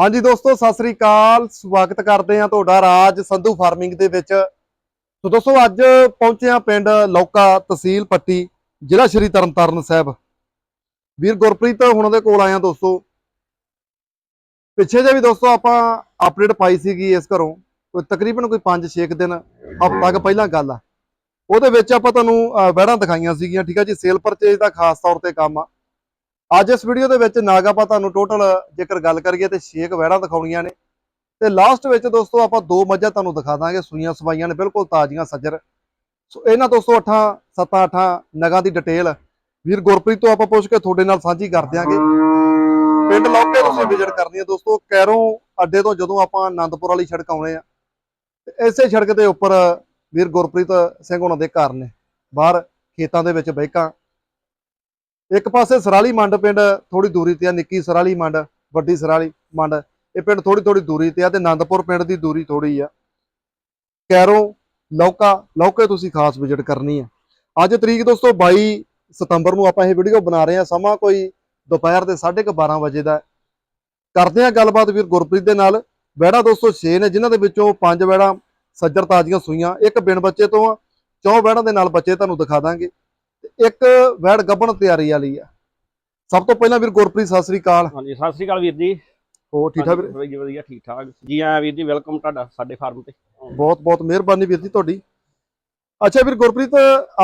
ਹਾਂਜੀ ਦੋਸਤੋ ਸਤਿ ਸ੍ਰੀ ਅਕਾਲ। ਸਵਾਗਤ ਕਰਦੇ ਹਾਂ ਤੁਹਾਡਾ ਰਾਜ ਸੰਧੂ ਫਾਰਮਿੰਗ ਦੇ ਵਿੱਚ। ਸੋ ਦੋਸਤੋ ਅੱਜ ਪਹੁੰਚੇ ਹਾਂ ਪਿੰਡ ਲੌਕਾ ਤਹਿਸੀਲ ਪੱਟੀ ਜ਼ਿਲ੍ਹਾ ਸ਼੍ਰੀ ਤਰਨਤਾਰਨ ਸਾਹਿਬ। ਵੀਰ ਗੁਰਪ੍ਰੀਤ ਹੁਣ ਦੇ ਕੋਲ ਆਇਆ ਦੋਸਤੋ। ਪਿੱਛੇ ਜੇ ਵੀ ਦੋਸਤੋ ਆਪਾਂ ਅਪਡੇਟ ਪਾਈ ਸੀਗੀ ਇਸ ਘਰੋਂ ਕੋਈ ਤਕਰੀਬਨ ਕੋਈ 5-6 ਦਿਨ ਹਫ਼ਤਾ ਕੁ ਪਹਿਲਾਂ ਗੱਲ ਆ। ਉਹਦੇ ਵਿੱਚ ਆਪਾਂ ਤੁਹਾਨੂੰ ਅਹ, ਦਿਖਾਈਆਂ ਸੀਗੀਆਂ ਠੀਕ ਆ ਜੀ? ਸੇਲ ਪਰਚੇਜ ਦਾ ਖਾਸ ਤੌਰ ਤੇ ਕੰਮ ਆ। ਅੱਜ ਇਸ ਵੀਡੀਓ ਦੇ ਵਿੱਚ ਨਾਗ ਆਪਾਂ ਤੁਹਾਨੂੰ ਟੋਟਲ ਜੇਕਰ ਗੱਲ ਕਰੀਏ ਤੇ 6 ਵਹਿੜਾਂ ਦਿਖਾਉਣੀਆਂ ਨੇ। ਤੇ ਲਾਸਟ ਵਿੱਚ ਦੋਸਤੋ ਆਪਾਂ ਦੋ ਮੱਝਾਂ ਤੁਹਾਨੂੰ ਦਿਖਾ ਦਾਂਗੇ, ਸੂਈਆਂ ਸਵਾਈਆਂ ਨੇ, ਬਿਲਕੁਲ ਤਾਜ਼ੀਆਂ ਸੱਜਰ। ਸੋ ਇਹਨਾਂ ਦੋਸਤੋ 8 7 8 ਨਗਾਂ ਦੀ ਡਿਟੇਲ ਵੀਰ ਗੁਰਪ੍ਰੀਤ ਤੋਂ ਆਪਾਂ ਪੁੱਛ ਕੇ ਤੁਹਾਡੇ ਨਾਲ ਸਾਂਝੀ ਕਰ ਦਿਆਂਗੇ। ਪਿੰਡ ਲੌਕੇ ਤੁਸੀਂ ਵਿਜ਼ਿਟ ਕਰਨੀ ਹੈ ਦੋਸਤੋ, ਕੈਰੋਂ ਅੱਡੇ ਤੋਂ ਜਦੋਂ ਆਪਾਂ ਆਨੰਦਪੁਰ ਵਾਲੀ ਸੜਕ ਆਉਣੇ ਆ। ਇਸੇ ਸੜਕ ਦੇ ਉੱਪਰ ਵੀਰ ਗੁਰਪ੍ਰੀਤ ਸਿੰਘ ਉਹਨਾਂ ਦੇ ਘਰ ਨੇ। ਬਾਹਰ ਖੇਤਾਂ ਦੇ ਵਿੱਚ ਬੈਕਾਂ ਇੱਕ ਪਾਸੇ ਸਰਾਲੀ ਮੰਡ ਪਿੰਡ ਥੋੜੀ ਦੂਰੀ ਤੇ ਆ ਨਿੱਕੀ ਸਰਾਲੀ ਮੰਡ, ਵੱਡੀ ਸਰਾਲੀ ਮੰਡ। ਇਹ ਪਿੰਡ ਥੋੜੀ ਥੋੜੀ ਦੂਰੀ ਤੇ ਆ ਤੇ ਆਨੰਦਪੁਰ ਪਿੰਡ ਦੀ ਦੂਰੀ ਥੋੜੀ ਆ। ਕੈਰੋਂ ਲੌਕਾ, ਲੌਕੇ ਤੁਸੀਂ ਖਾਸ ਵਿਜ਼ਿਟ ਕਰਨੀ ਆ। ਅੱਜ ਤਰੀਕ ਦੋਸਤੋ 22 ਸਤੰਬਰ ਨੂੰ ਆਪਾਂ ਇਹ ਵੀਡੀਓ ਬਣਾ ਰਹੇ ਆ, ਸਮਾਂ ਕੋਈ ਦੁਪਹਿਰ ਦੇ 12:30 ਵਜੇ ਦਾ। ਕਰਦੇ ਆ ਗੱਲਬਾਤ ਵੀਰ ਗੁਰਪ੍ਰੀਤ ਦੇ ਨਾਲ। ਵੈੜਾ ਦੋਸਤੋ 6 ਨੇ, ਜਿਨ੍ਹਾਂ ਦੇ ਵਿੱਚੋਂ ਪੰਜ ਵੈੜਾ ਸੱਜਰ ਤਾਜ਼ੀਆਂ ਸੂਈਆਂ। ਇੱਕ ਬਿਨ ਬੱਚੇ ਤੋਂ ਆ, ਚੌ ਵੈੜਾਂ ਦੇ ਨਾਲ ਬੱਚੇ ਤੁਹਾਨੂੰ ਦਿਖਾ ਦਾਂਗੇ। ਇੱਕ ਵੈੜ ਗੱਬਣ ਤਿਆਰੀ ਵਾਲੀ ਆ। ਸਭ ਤੋਂ ਪਹਿਲਾਂ ਵੀਰ ਗੁਰਪ੍ਰੀਤ ਸਤਿ ਸ੍ਰੀ ਅਕਾਲ। ਹਾਂਜੀ ਸਤਿ ਸ੍ਰੀ ਅਕਾਲ ਵੀਰ ਜੀ। ਹੋਰ ਠੀਕ ਠਾਕ ਵੀਰ? ਵਧੀਆ ਵਧੀਆ ਠੀਕ ਠਾਕ। ਜੀ ਆਇਆਂ ਵੀਰ ਜੀ ਵੈਲਕਮ ਤੁਹਾਡਾ ਸਾਡੇ ਫਾਰਮ ਤੇ। ਬਹੁਤ ਬਹੁਤ ਮਿਹਰਬਾਨੀ ਵੀਰ ਜੀ ਤੁਹਾਡੀ। ਅੱਛਾ ਵੀਰ ਗੁਰਪ੍ਰੀਤ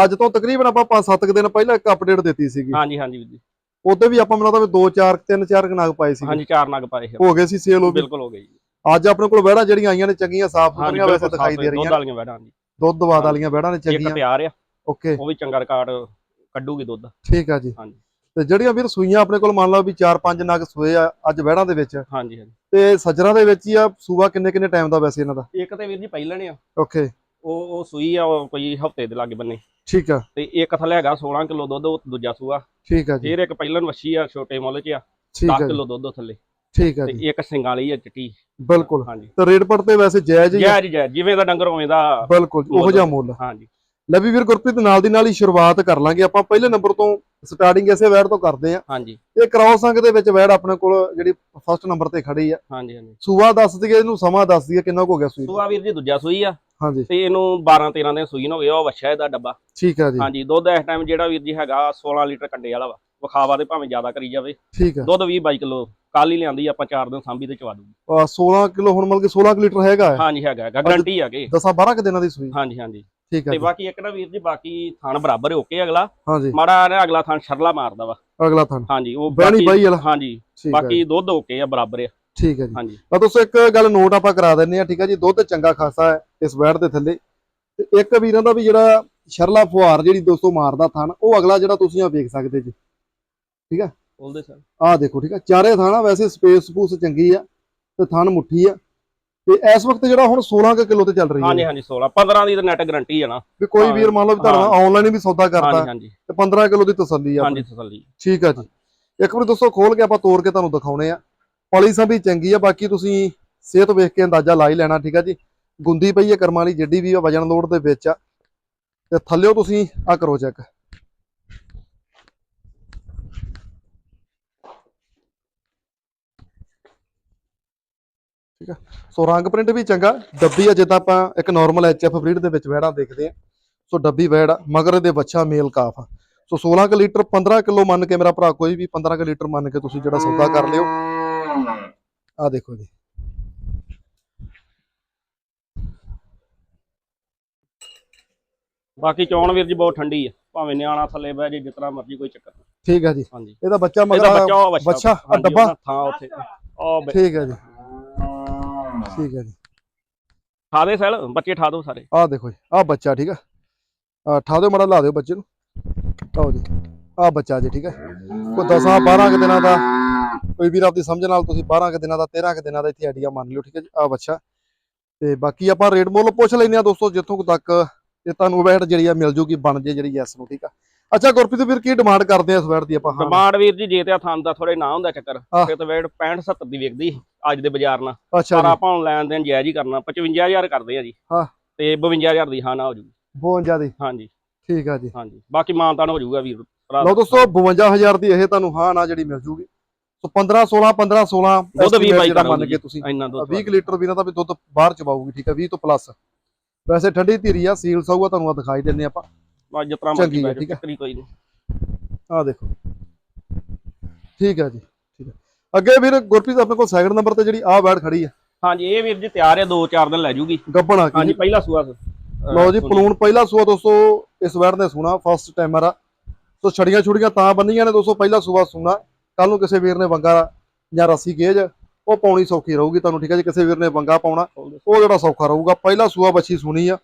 ਅੱਜ ਤੋਂ ਤਕਰੀਬਨ ਆਪਾਂ 5-7 ਦਿਨ ਪਹਿਲਾਂ ਇੱਕ ਅਪਡੇਟ ਦਿੱਤੀ ਸੀਗੀ। ਹਾਂਜੀ ਹਾਂਜੀ ਵੀਰ ਜੀ। ਉਹਦੇ ਵੀ ਆਪਾਂ ਮੈਨੂੰ ਲੱਗਦਾ ਵੀ 2 4 3 4 ਕਨਾਗ ਪਾਏ ਸੀ ਹਾਂਜੀ ਚਾਰ ਨਗ ਪਾਏ ਹੋ ਗਏ ਸੀ ਸੇਲ ਉਹ ਵੀ? ਬਿਲਕੁਲ ਹੋ ਗਈ ਜੀ। ਅੱਜ ਆਪਣੇ ਕੋਲ ਵਹਿੜਾਂ ਜਿਹੜੀਆਂ ਆਈਆਂ ਨੇ ਚੰਗੀਆਂ ਸਾਫ਼ ਸੁਥਰੀਆਂ ਵੈਸੇ ਦਿਖਾਈ ਦੇ ਦੁੱਧ ਰਹੀਆਂ ਵਾਲੀਆਂ ਬੈਠਾਂ ਜੀ ਦੁੱਧ ਬਾਦ ਵਾਲੀਆਂ ਵਹਿੜਾਂ ਨੇ ਇੱਕ ਚੰਗੀਆਂ। ਤਿਆਰ ਆ। ਓਕੇ ਉਹ ਵੀ ਚੰਗਾ ਰਿਕਾਰਡ ਕੱਢੂਗੀ ਦੁੱਧ। ਠੀਕ ਆ ਜੀ। ਹਾਂਜੀ। ਤੇ ਜਿਹੜੀਆਂ ਵੀਰ ਸੂਈਆਂ ਆਪਣੇ ਕੋਲ ਮੰਨ ਲਓ ਵੀ 4-5 ਨਗ ਸੂਏ ਆ ਅੱਜ ਵਹਿੜਾਂ ਦੇ ਵਿੱਚ ਹਾਂਜੀ ਹਾਂਜੀ। ਤੇ ਸੱਜਰਾਂ ਦੇ ਵਿੱਚ ਹੀ ਆ ਸੂਆ ਕਿੰਨੇ ਕਿੰਨੇ ਟਾਈਮ ਦਾ ਵੈਸੇ ਇਹਨਾਂ ਦਾ? ਇੱਕ ਤੇ ਵੀਰ ਜੀ ਪਹਿਲਾਂ ਨੇ ਆ। ਓਕੇ ਉਹ ਉਹ ਸੂਈ ਆ ਉਹ ਕੋਈ ਹਫ਼ਤੇ ਦੇ ਲਾਗੇ ਬੰਨੇ। ਠੀਕ ਆ। ਤੇ ਇੱਕ ਥੱਲੇ ਹੈਗਾ 16 ਕਿਲੋ ਦੁੱਧ ਉਹ ਦੂਜਾ ਸੂਆ। ਠੀਕ ਆ ਜੀ। ਫਿਰ ਇੱਕ ਪਹਿਲਾਂ ਵੱਛੀ ਆ ਛੋਟੇ ਮੁੱਲ ਚ ਆ ਠੀਕ 10 ਆ ਜੀ। ਕਿਲੋ ਦੁੱਧ ਥੱਲੇ। ਠੀਕ ਆ ਤੇ ਜੀ। ਇੱਕ ਸਿੰਗਾਲੀ ਆ ਚਿੱਟੀ। ਬਿਲਕੁਲ। ਹਾਂਜੀ। ਤੇ ਰੇਟ ਪਰ ਤੇ ਵੈਸੇ ਜਾਇਜ਼ ਹੀ ਜਿਵੇਂ ਦਾ ਡੰਗਰ ਉਵੇਂ ਦਾ ਬਿਲਕੁਲ ਉਹੋ ਜਿਹਾ ਮੁੱਲ ਹਾਂਜੀ। ਲੈ ਵੀ ਵੀਰ ਗੁਰਪ੍ਰੀਤ ਨਾਲ ਦੀ ਨਾਲ ਹੀ ਸ਼ੁਰੂਆਤ ਕਰ ਲਾਂਗੇ। ਆਪਾਂ ਪਹਿਲੇ ਨੰਬਰ ਤੋਂ ਸਟਾਰਟਿੰਗ ਇਸੇ ਵੈੜ ਤੋਂ ਕਰਦੇ ਆ। ਹਾਂਜੀ। ਇਹ ਕ੍ਰਾਸ ਅੰਗ ਦੇ ਵਿੱਚ ਵੈੜ ਆਪਣੇ ਕੋਲ ਜਿਹੜੀ ਫਸਟ ਨੰਬਰ ਤੇ ਖੜੀ ਆ। ਹਾਂਜੀ ਹਾਂਜੀ। ਸੂਆ ਦੱਸ ਦਈਏ ਇਹਨੂੰ ਸਮਾਂ ਦੱਸ ਦਈਏ ਕਿੰਨਾ ਕੁ ਹੋ ਗਿਆ ਸੂਈ? ਸੂਆ ਵੀਰ ਜੀ ਦੂਜਾ ਸੂਈ ਆ। ਹਾਂਜੀ। ਤੇ ਇਹਨੂੰ 12 13 ਦਿਨ ਸੂਈ ਨੂੰ ਹੋ ਗਿਆ ਉਹ ਵੱਛਾ ਇਹਦਾ ਡੱਬਾ। ਠੀਕ ਆ ਜੀ। ਹਾਂਜੀ ਦੁੱਧ ਇਸ ਟਾਈਮ ਜਿਹੜਾ ਵੀਰ ਜੀ ਹੈਗਾ 16 ਲੀਟਰ ਕੰਡੇ ਵਾਲਾ ਵਾ। ਵਿਖਾਵਾ ਦੇ ਭਾਵੇਂ ਜ਼ਿਆਦਾ ਕਰੀ ਜਾਵੇ। ਠੀਕ ਆ। ਦੁੱਧ 20 22 ਕਿਲੋ ਕੱਲ ਹੀ ਲਿਆਂਦੀ ਆਪਾਂ 4 ਦਿਨ ਸਾਂਭੀ ਤੇ ਚਵਾ ਦੂਗੀ। ਆਹ 16 ਕਿਲੋ ਹੁਣ ਮਤਲਬ ਕਿ 16 ਕੁ ਲੀਟਰ ਹੈਗਾ ਹਾਂਜੀ ਹੈਗਾ ਗਰੰਟੀ ਹੈਗੇ। 10 12 ਕੁ ਦਿਨਾਂ ਦੀ ਸੂਈ। ਹਾਂਜੀ ਹਾਂਜੀ। ਠੀਕ ਆ ਤੇ ਬਾਕੀ ਇੱਕ ਨਾ ਵੀਰ ਜੀ ਬਾਕੀ ਥਣ ਬਰਾਬਰ ਓਕੇ ਅਗਲਾ? ਹਾਂਜੀ। ਮਾੜਾ ਨਾ ਅਗਲਾ ਥਣ ਸ਼ਰਲਾ ਮਾਰਦਾ ਵਾ। ਅਗਲਾ ਥਣ ਹਾਂਜੀ ਉਹ ਬਾਕੀ ਬਾਈ ਵਾਲਾ। ਹਾਂਜੀ ਠੀਕ ਆ ਬਾਕੀ ਦੁੱਧ ਓਕੇ ਆ ਬਰਾਬਰ ਆ ਠੀਕ ਹੈ ਜੀ। ਹਾਂਜੀ। ਤਾਂ ਦੋਸਤੋ ਇੱਕ ਗੱਲ ਨੋਟ ਆਪਾਂ ਕਰਾ ਦਿੰਨੇ ਆ ਠੀਕ ਹੈ ਜੀ? ਦੁੱਧ ਚੰਗਾ ਖਾਸਾ ਹੈ ਇਸ ਵੈੜ ਦੇ ਥੱਲੇ। ਤੇ ਇੱਕ ਵੀਰਾਂ ਦਾ ਵੀ ਜਿਹੜਾ ਸ਼ਰਲਾ ਫੁਹਾਰ ਜਿਹੜੀ ਦੋਸਤੋ ਮਾਰਦਾ ਥਣ ਉਹ ਅਗਲਾ ਜਿਹੜਾ ਤੁਸੀਂ ਆ ਵੇਖ ਸਕਦੇ ਜੀ। ਬੋਲਦੇ ਸਰ ਆਹ ਦੇਖੋ ਠੀਕ ਹੈ ਚਾਰੇ ਥਾਣਾ ਵੈਸੇ ਸਪੇਸ ਸਪੂਸ ਚੰਗੀ ਆ ਤੇ ਥਣ ਮੁੱਠੀ ਆ। ਤੇ ਇਸ ਵਕਤ ਜਿਹੜਾ ਹੁਣ 16 ਕੁ ਕਿਲੋ ਤੇ ਚੱਲ ਰਹੀ ਹਾਂਜੀ ਹੈ। ਹਾਂਜੀ 16 15 ਦੀ ਤਾਂ ਨੈਟ ਗਰੰਟੀ ਆ ਨਾ। ਵੀ ਕੋਈ ਵੀਰ ਮੰਨ ਲਓ ਵੀ ਤੁਹਾਡਾ ਆਨਲਾਈਨ ਵੀ ਸੌਦਾ ਕਰਦਾ ਹਾਂਜੀ ਹਾਂਜੀ। ਤੇ 15 ਕਿਲੋ ਦੀ ਤਸੱਲੀ ਆ ਹਾਂਜੀ ਤਸੱਲੀ। ਠੀਕ ਆ ਜੀ। ਇੱਕ ਵਾਰੀ ਦੋਸਤੋ ਖੋਲ ਕੇ ਆਪਾਂ ਤੋੜ ਕੇ ਤੁਹਾਨੂੰ ਦਿਖਾਉਣੇ ਆ। ਪਲੀ ਵੀ ਚੰਗੀ ਆ ਬਾਕੀ ਤੁਸੀਂ ਸਿਹਤ ਵੇਖ ਕੇ ਅੰਦਾਜ਼ਾ ਲਾ ਹੀ ਲੈਣਾ ਠੀਕ ਆ ਜੀ। ਗੁੰਦੀ ਪਈ ਹੈ ਕਰਮਾਂ ਵਾਲੀ ਜਿੱਡੀ ਵੀ ਆ ਵਜਨ ਲੋਡ ਦੇ ਵਿੱਚ ਆ। ਤੇ ਥੱਲਿਓ ਤੁਸੀਂ ਆ ਕਰੋ ਚੈੱਕ ਠੀਕ ਆ? ਸੋ ਰੰਗ ਪ੍ਰਿੰਟ ਵੀ ਚੰਗਾ। ਡੱਬੀ ਆ ਜਿੱਦਾਂ ਆਪਾਂ ਇੱਕ ਨਾਰਮਲ ਐਚਐਫ ਬਰੀਡ ਦੇ ਵਿੱਚ ਵੈੜਾਂ ਦੇਖਦੇ ਆ। ਸੋ ਡੱਬੀ ਵੈੜ ਆ ਮਗਰ ਇਹਦੇ ਬੱਚਾ ਮੇਲ ਕਾਫ ਆ। ਸੋ 16 ਕੁ ਲੀਟਰ 15 ਕਿਲੋ ਮੰਨ ਕੇ ਮੇਰਾ ਭਰਾ ਕੋਈ ਵੀ 15 ਕੁ ਲੀਟਰ ਮੰਨ ਕੇ ਤੁਸੀਂ ਜਿਹੜਾ ਸੌਦਾ ਕਰ ਲਿਓ। ਆ ਦੇਖੋ ਜੀ। ਬਾਕੀ ਚੌਣ ਵੀਰ ਜੀ ਬਹੁਤ ਠੰਡੀ ਆ। ਭਾਵੇਂ ਨਿਆਣਾ ਥੱਲੇ ਬਹਿ ਜੇ ਜਿਤਨਾ ਮਰਜ਼ੀ ਕੋਈ ਚੱਕਰ ਨਹੀਂ ਠੀਕ ਹੈ ਜੀ। ਇਹਦਾ ਬੱਚਾ ਮਗਰ ਬੱਚਾ ਡੱਬਾ? ਥਾਂ ਉੱਥੇ। ਠੀਕ ਹੈ ਜੀ। ਠੀਕ ਹੈ ਜੀ। ਠਾ ਦੇ ਸੈਲ ਬੱਚੇ ਠਾ ਦੋ ਸਾਰੇ। ਆਹ ਦੇਖੋ ਜੀ ਆਹ ਬੱਚਾ ਠੀਕ ਆ ਆ ਠਾ ਦਿਓ ਮੜਾ ਲਾ ਦਿਓ ਬੱਚੇ ਨੂੰ। ਆਓ ਜੀ ਆਹ ਬੱਚਾ ਜੀ ਠੀਕ ਹੈ? ਕੋਈ 10 12 ਕੁ ਦਿਨਾਂ ਦਾ ਕੋਈ ਵੀਰ ਆਪਦੀ ਸਮਝ ਨਾਲ ਤੁਸੀਂ 12 ਕੁ ਦਿਨਾਂ ਦਾ 13 ਕੁ ਦਿਨਾਂ ਦਾ ਇੱਥੇ ਆਈਡੀਆ ਮੰਨ ਲਿਓ ਠੀਕ ਹੈ ਜੀ? ਆਹ ਬੱਚਾ। ਤੇ ਬਾਕੀ ਆਪਾਂ ਰੇਟ ਮੁੱਲ ਪੁੱਛ ਲੈਨੇ ਆ ਦੋਸਤੋ ਜਿੱਥੋਂ ਤੱਕ ਇਹ ਤੁਹਾਨੂੰ ਵੈਟ ਜਿਹੜੀ ਆ ਮਿਲ ਜੂਗੀ ਬਣ ਜੇ ਜਿਹੜੀ ਯੈਸ ਨੂੰ ਠੀਕ ਆ ਅੱਛਾ ਗੁਰਪ੍ਰੀਤ ਵੀਰ ਕੀ ਡਿਮਾਂਡ ਕਰਦੇ ਆ ਇਸ ਵੈਟ ਦੀ ਆਪਾਂ? ਹਾਂ। ਡਿਮਾਂਡ ਵੀਰ ਜੀ ਜੇ ਤੇ ਆ ਥਾਂ ਦਾ ਥੋੜੇ ਨਾ ਹੁੰਦਾ ਚੱਕਰ। ਫਿਰ ਤਾਂ ਵੇਟ 65 70 ਦੀ ਵਿਕਦੀ ਅੱਜ ਦੇ ਬਾਜ਼ਾਰ ਨਾਲ। ਪਰ ਆਪਾਂ ਲੈਣ ਦੇਣ ਜਾਇਜ਼ ਹੀ ਕਰਨਾ 55000 ਕਰਦੇ ਆ ਜੀ। ਹਾਂ। ਤੇ 52000 ਦੀ ਹਾਂ ਨਾ ਹੋ ਜੂਗੀ। 52 ਦੀ। ਹਾਂਜੀ। ਠੀਕ ਆ ਜੀ। ਹਾਂਜੀ। ਬਾਕੀ ਮਾਨਤਾਨ ਹੋ ਜਾਊਗਾ ਵੀਰ ਲਓ ਦੋਸਤੋ 52000 ਦੀ ਇਹ ਤੁਹਾਨੂੰ ਹਾਂ ਨਾ ਜਿਹੜੀ ਮਿਲ ਜੂਗੀ। ਸੋ 15 16 15 16 ਦੁੱਧ ਵੀ ਬਾਈ ਮੰਨ ਕੇ ਤੁਸੀਂ। ਇੰਨਾ ਦੁੱਧ 20 ਕੁ ਲੀਟਰ ਵੀਰਾਂ ਦਾ ਵੀ ਦੁੱਧ ਬਾਹਰ ਚਵਾਊਗੀ ਠੀਕ ਹੈ 20 ਤੋਂ ਪਲੱਸ ਵੈਸੇ ਠੰਡੀ ਧੀਰੀ ਆ ਸੀਲ ਸਊਗਾ ਤੁਹਾਨੂੰ ਆ ਦਿਖਾਈ ਦਿੰਨੇ ਆਪਾਂ। ਅੱਜ ਜਿਤਨਾ ਮਰਜ਼ੀ ਹੈ, ਬੈਠ ਠੀਕ ਹੈ। ਚੱਕਰੀ ਕੋਈ ਨਹੀਂ। ਆ ਦੇਖੋ। ਠੀਕ ਹੈ ਜੀ ਠੀਕ ਹੈ। ਅੱਗੇ ਵੀਰ ਗੁਰਪ੍ਰੀਤ ਆਪਣੇ ਕੋਲ ਸੈਕਿੰਡ ਨੰਬਰ ਤੇ ਜਿਹੜੀ ਆ ਬੈਡ ਖੜੀ ਆ ਹਾਂਜੀ ਇਹ ਵੀਰ ਜੀ ਤਿਆਰ ਹੈ 2-4 ਦਿਨ ਲੈ ਜੂਗੀ। ਗੱਬਣ ਆ ਹਾਂਜੀ ਗਈ ਪਹਿਲਾ ਸੂਆ ਲਓ ਜੀ। ਪਲੂਣ ਪਹਿਲਾ ਸੂਆ ਦੋਸਤੋ ਇਸ ਬੈਡ ਨੇ ਸੁਣਾ ਫਸਟ ਟਾਈਮਰ ਆ ਸੋ ਛੜੀਆਂ ਛੁੜੀਆਂ ਤਾਂ ਬੰਨੀਆਂ ਨੇ ਦੋਸਤੋ ਪਹਿਲਾ ਸੂਆ ਸੁਣਾ। ਕੱਲ ਨੂੰ ਕਿਸੇ ਵੀਰ ਨੇ ਵੰਗਾ ਜਾਂ ਰੱਸੀ ਗੇਜ ਉਹ ਪਾਉਣੀ ਸੌਖੀ ਰਹੂਗੀ ਤੁਹਾਨੂੰ ਠੀਕ ਹੈ ਜੀ? ਕਿਸੇ ਵੀਰ ਨੇ ਵੰਗਾ ਪਾਉਣਾ ਉਹ ਜਿਹੜਾ ਸੌਖਾ ਰਹੂਗਾ ਪਹਿਲਾ ਸੂਆ ਬੱਚੀ ਸੁਣੀ ਆ।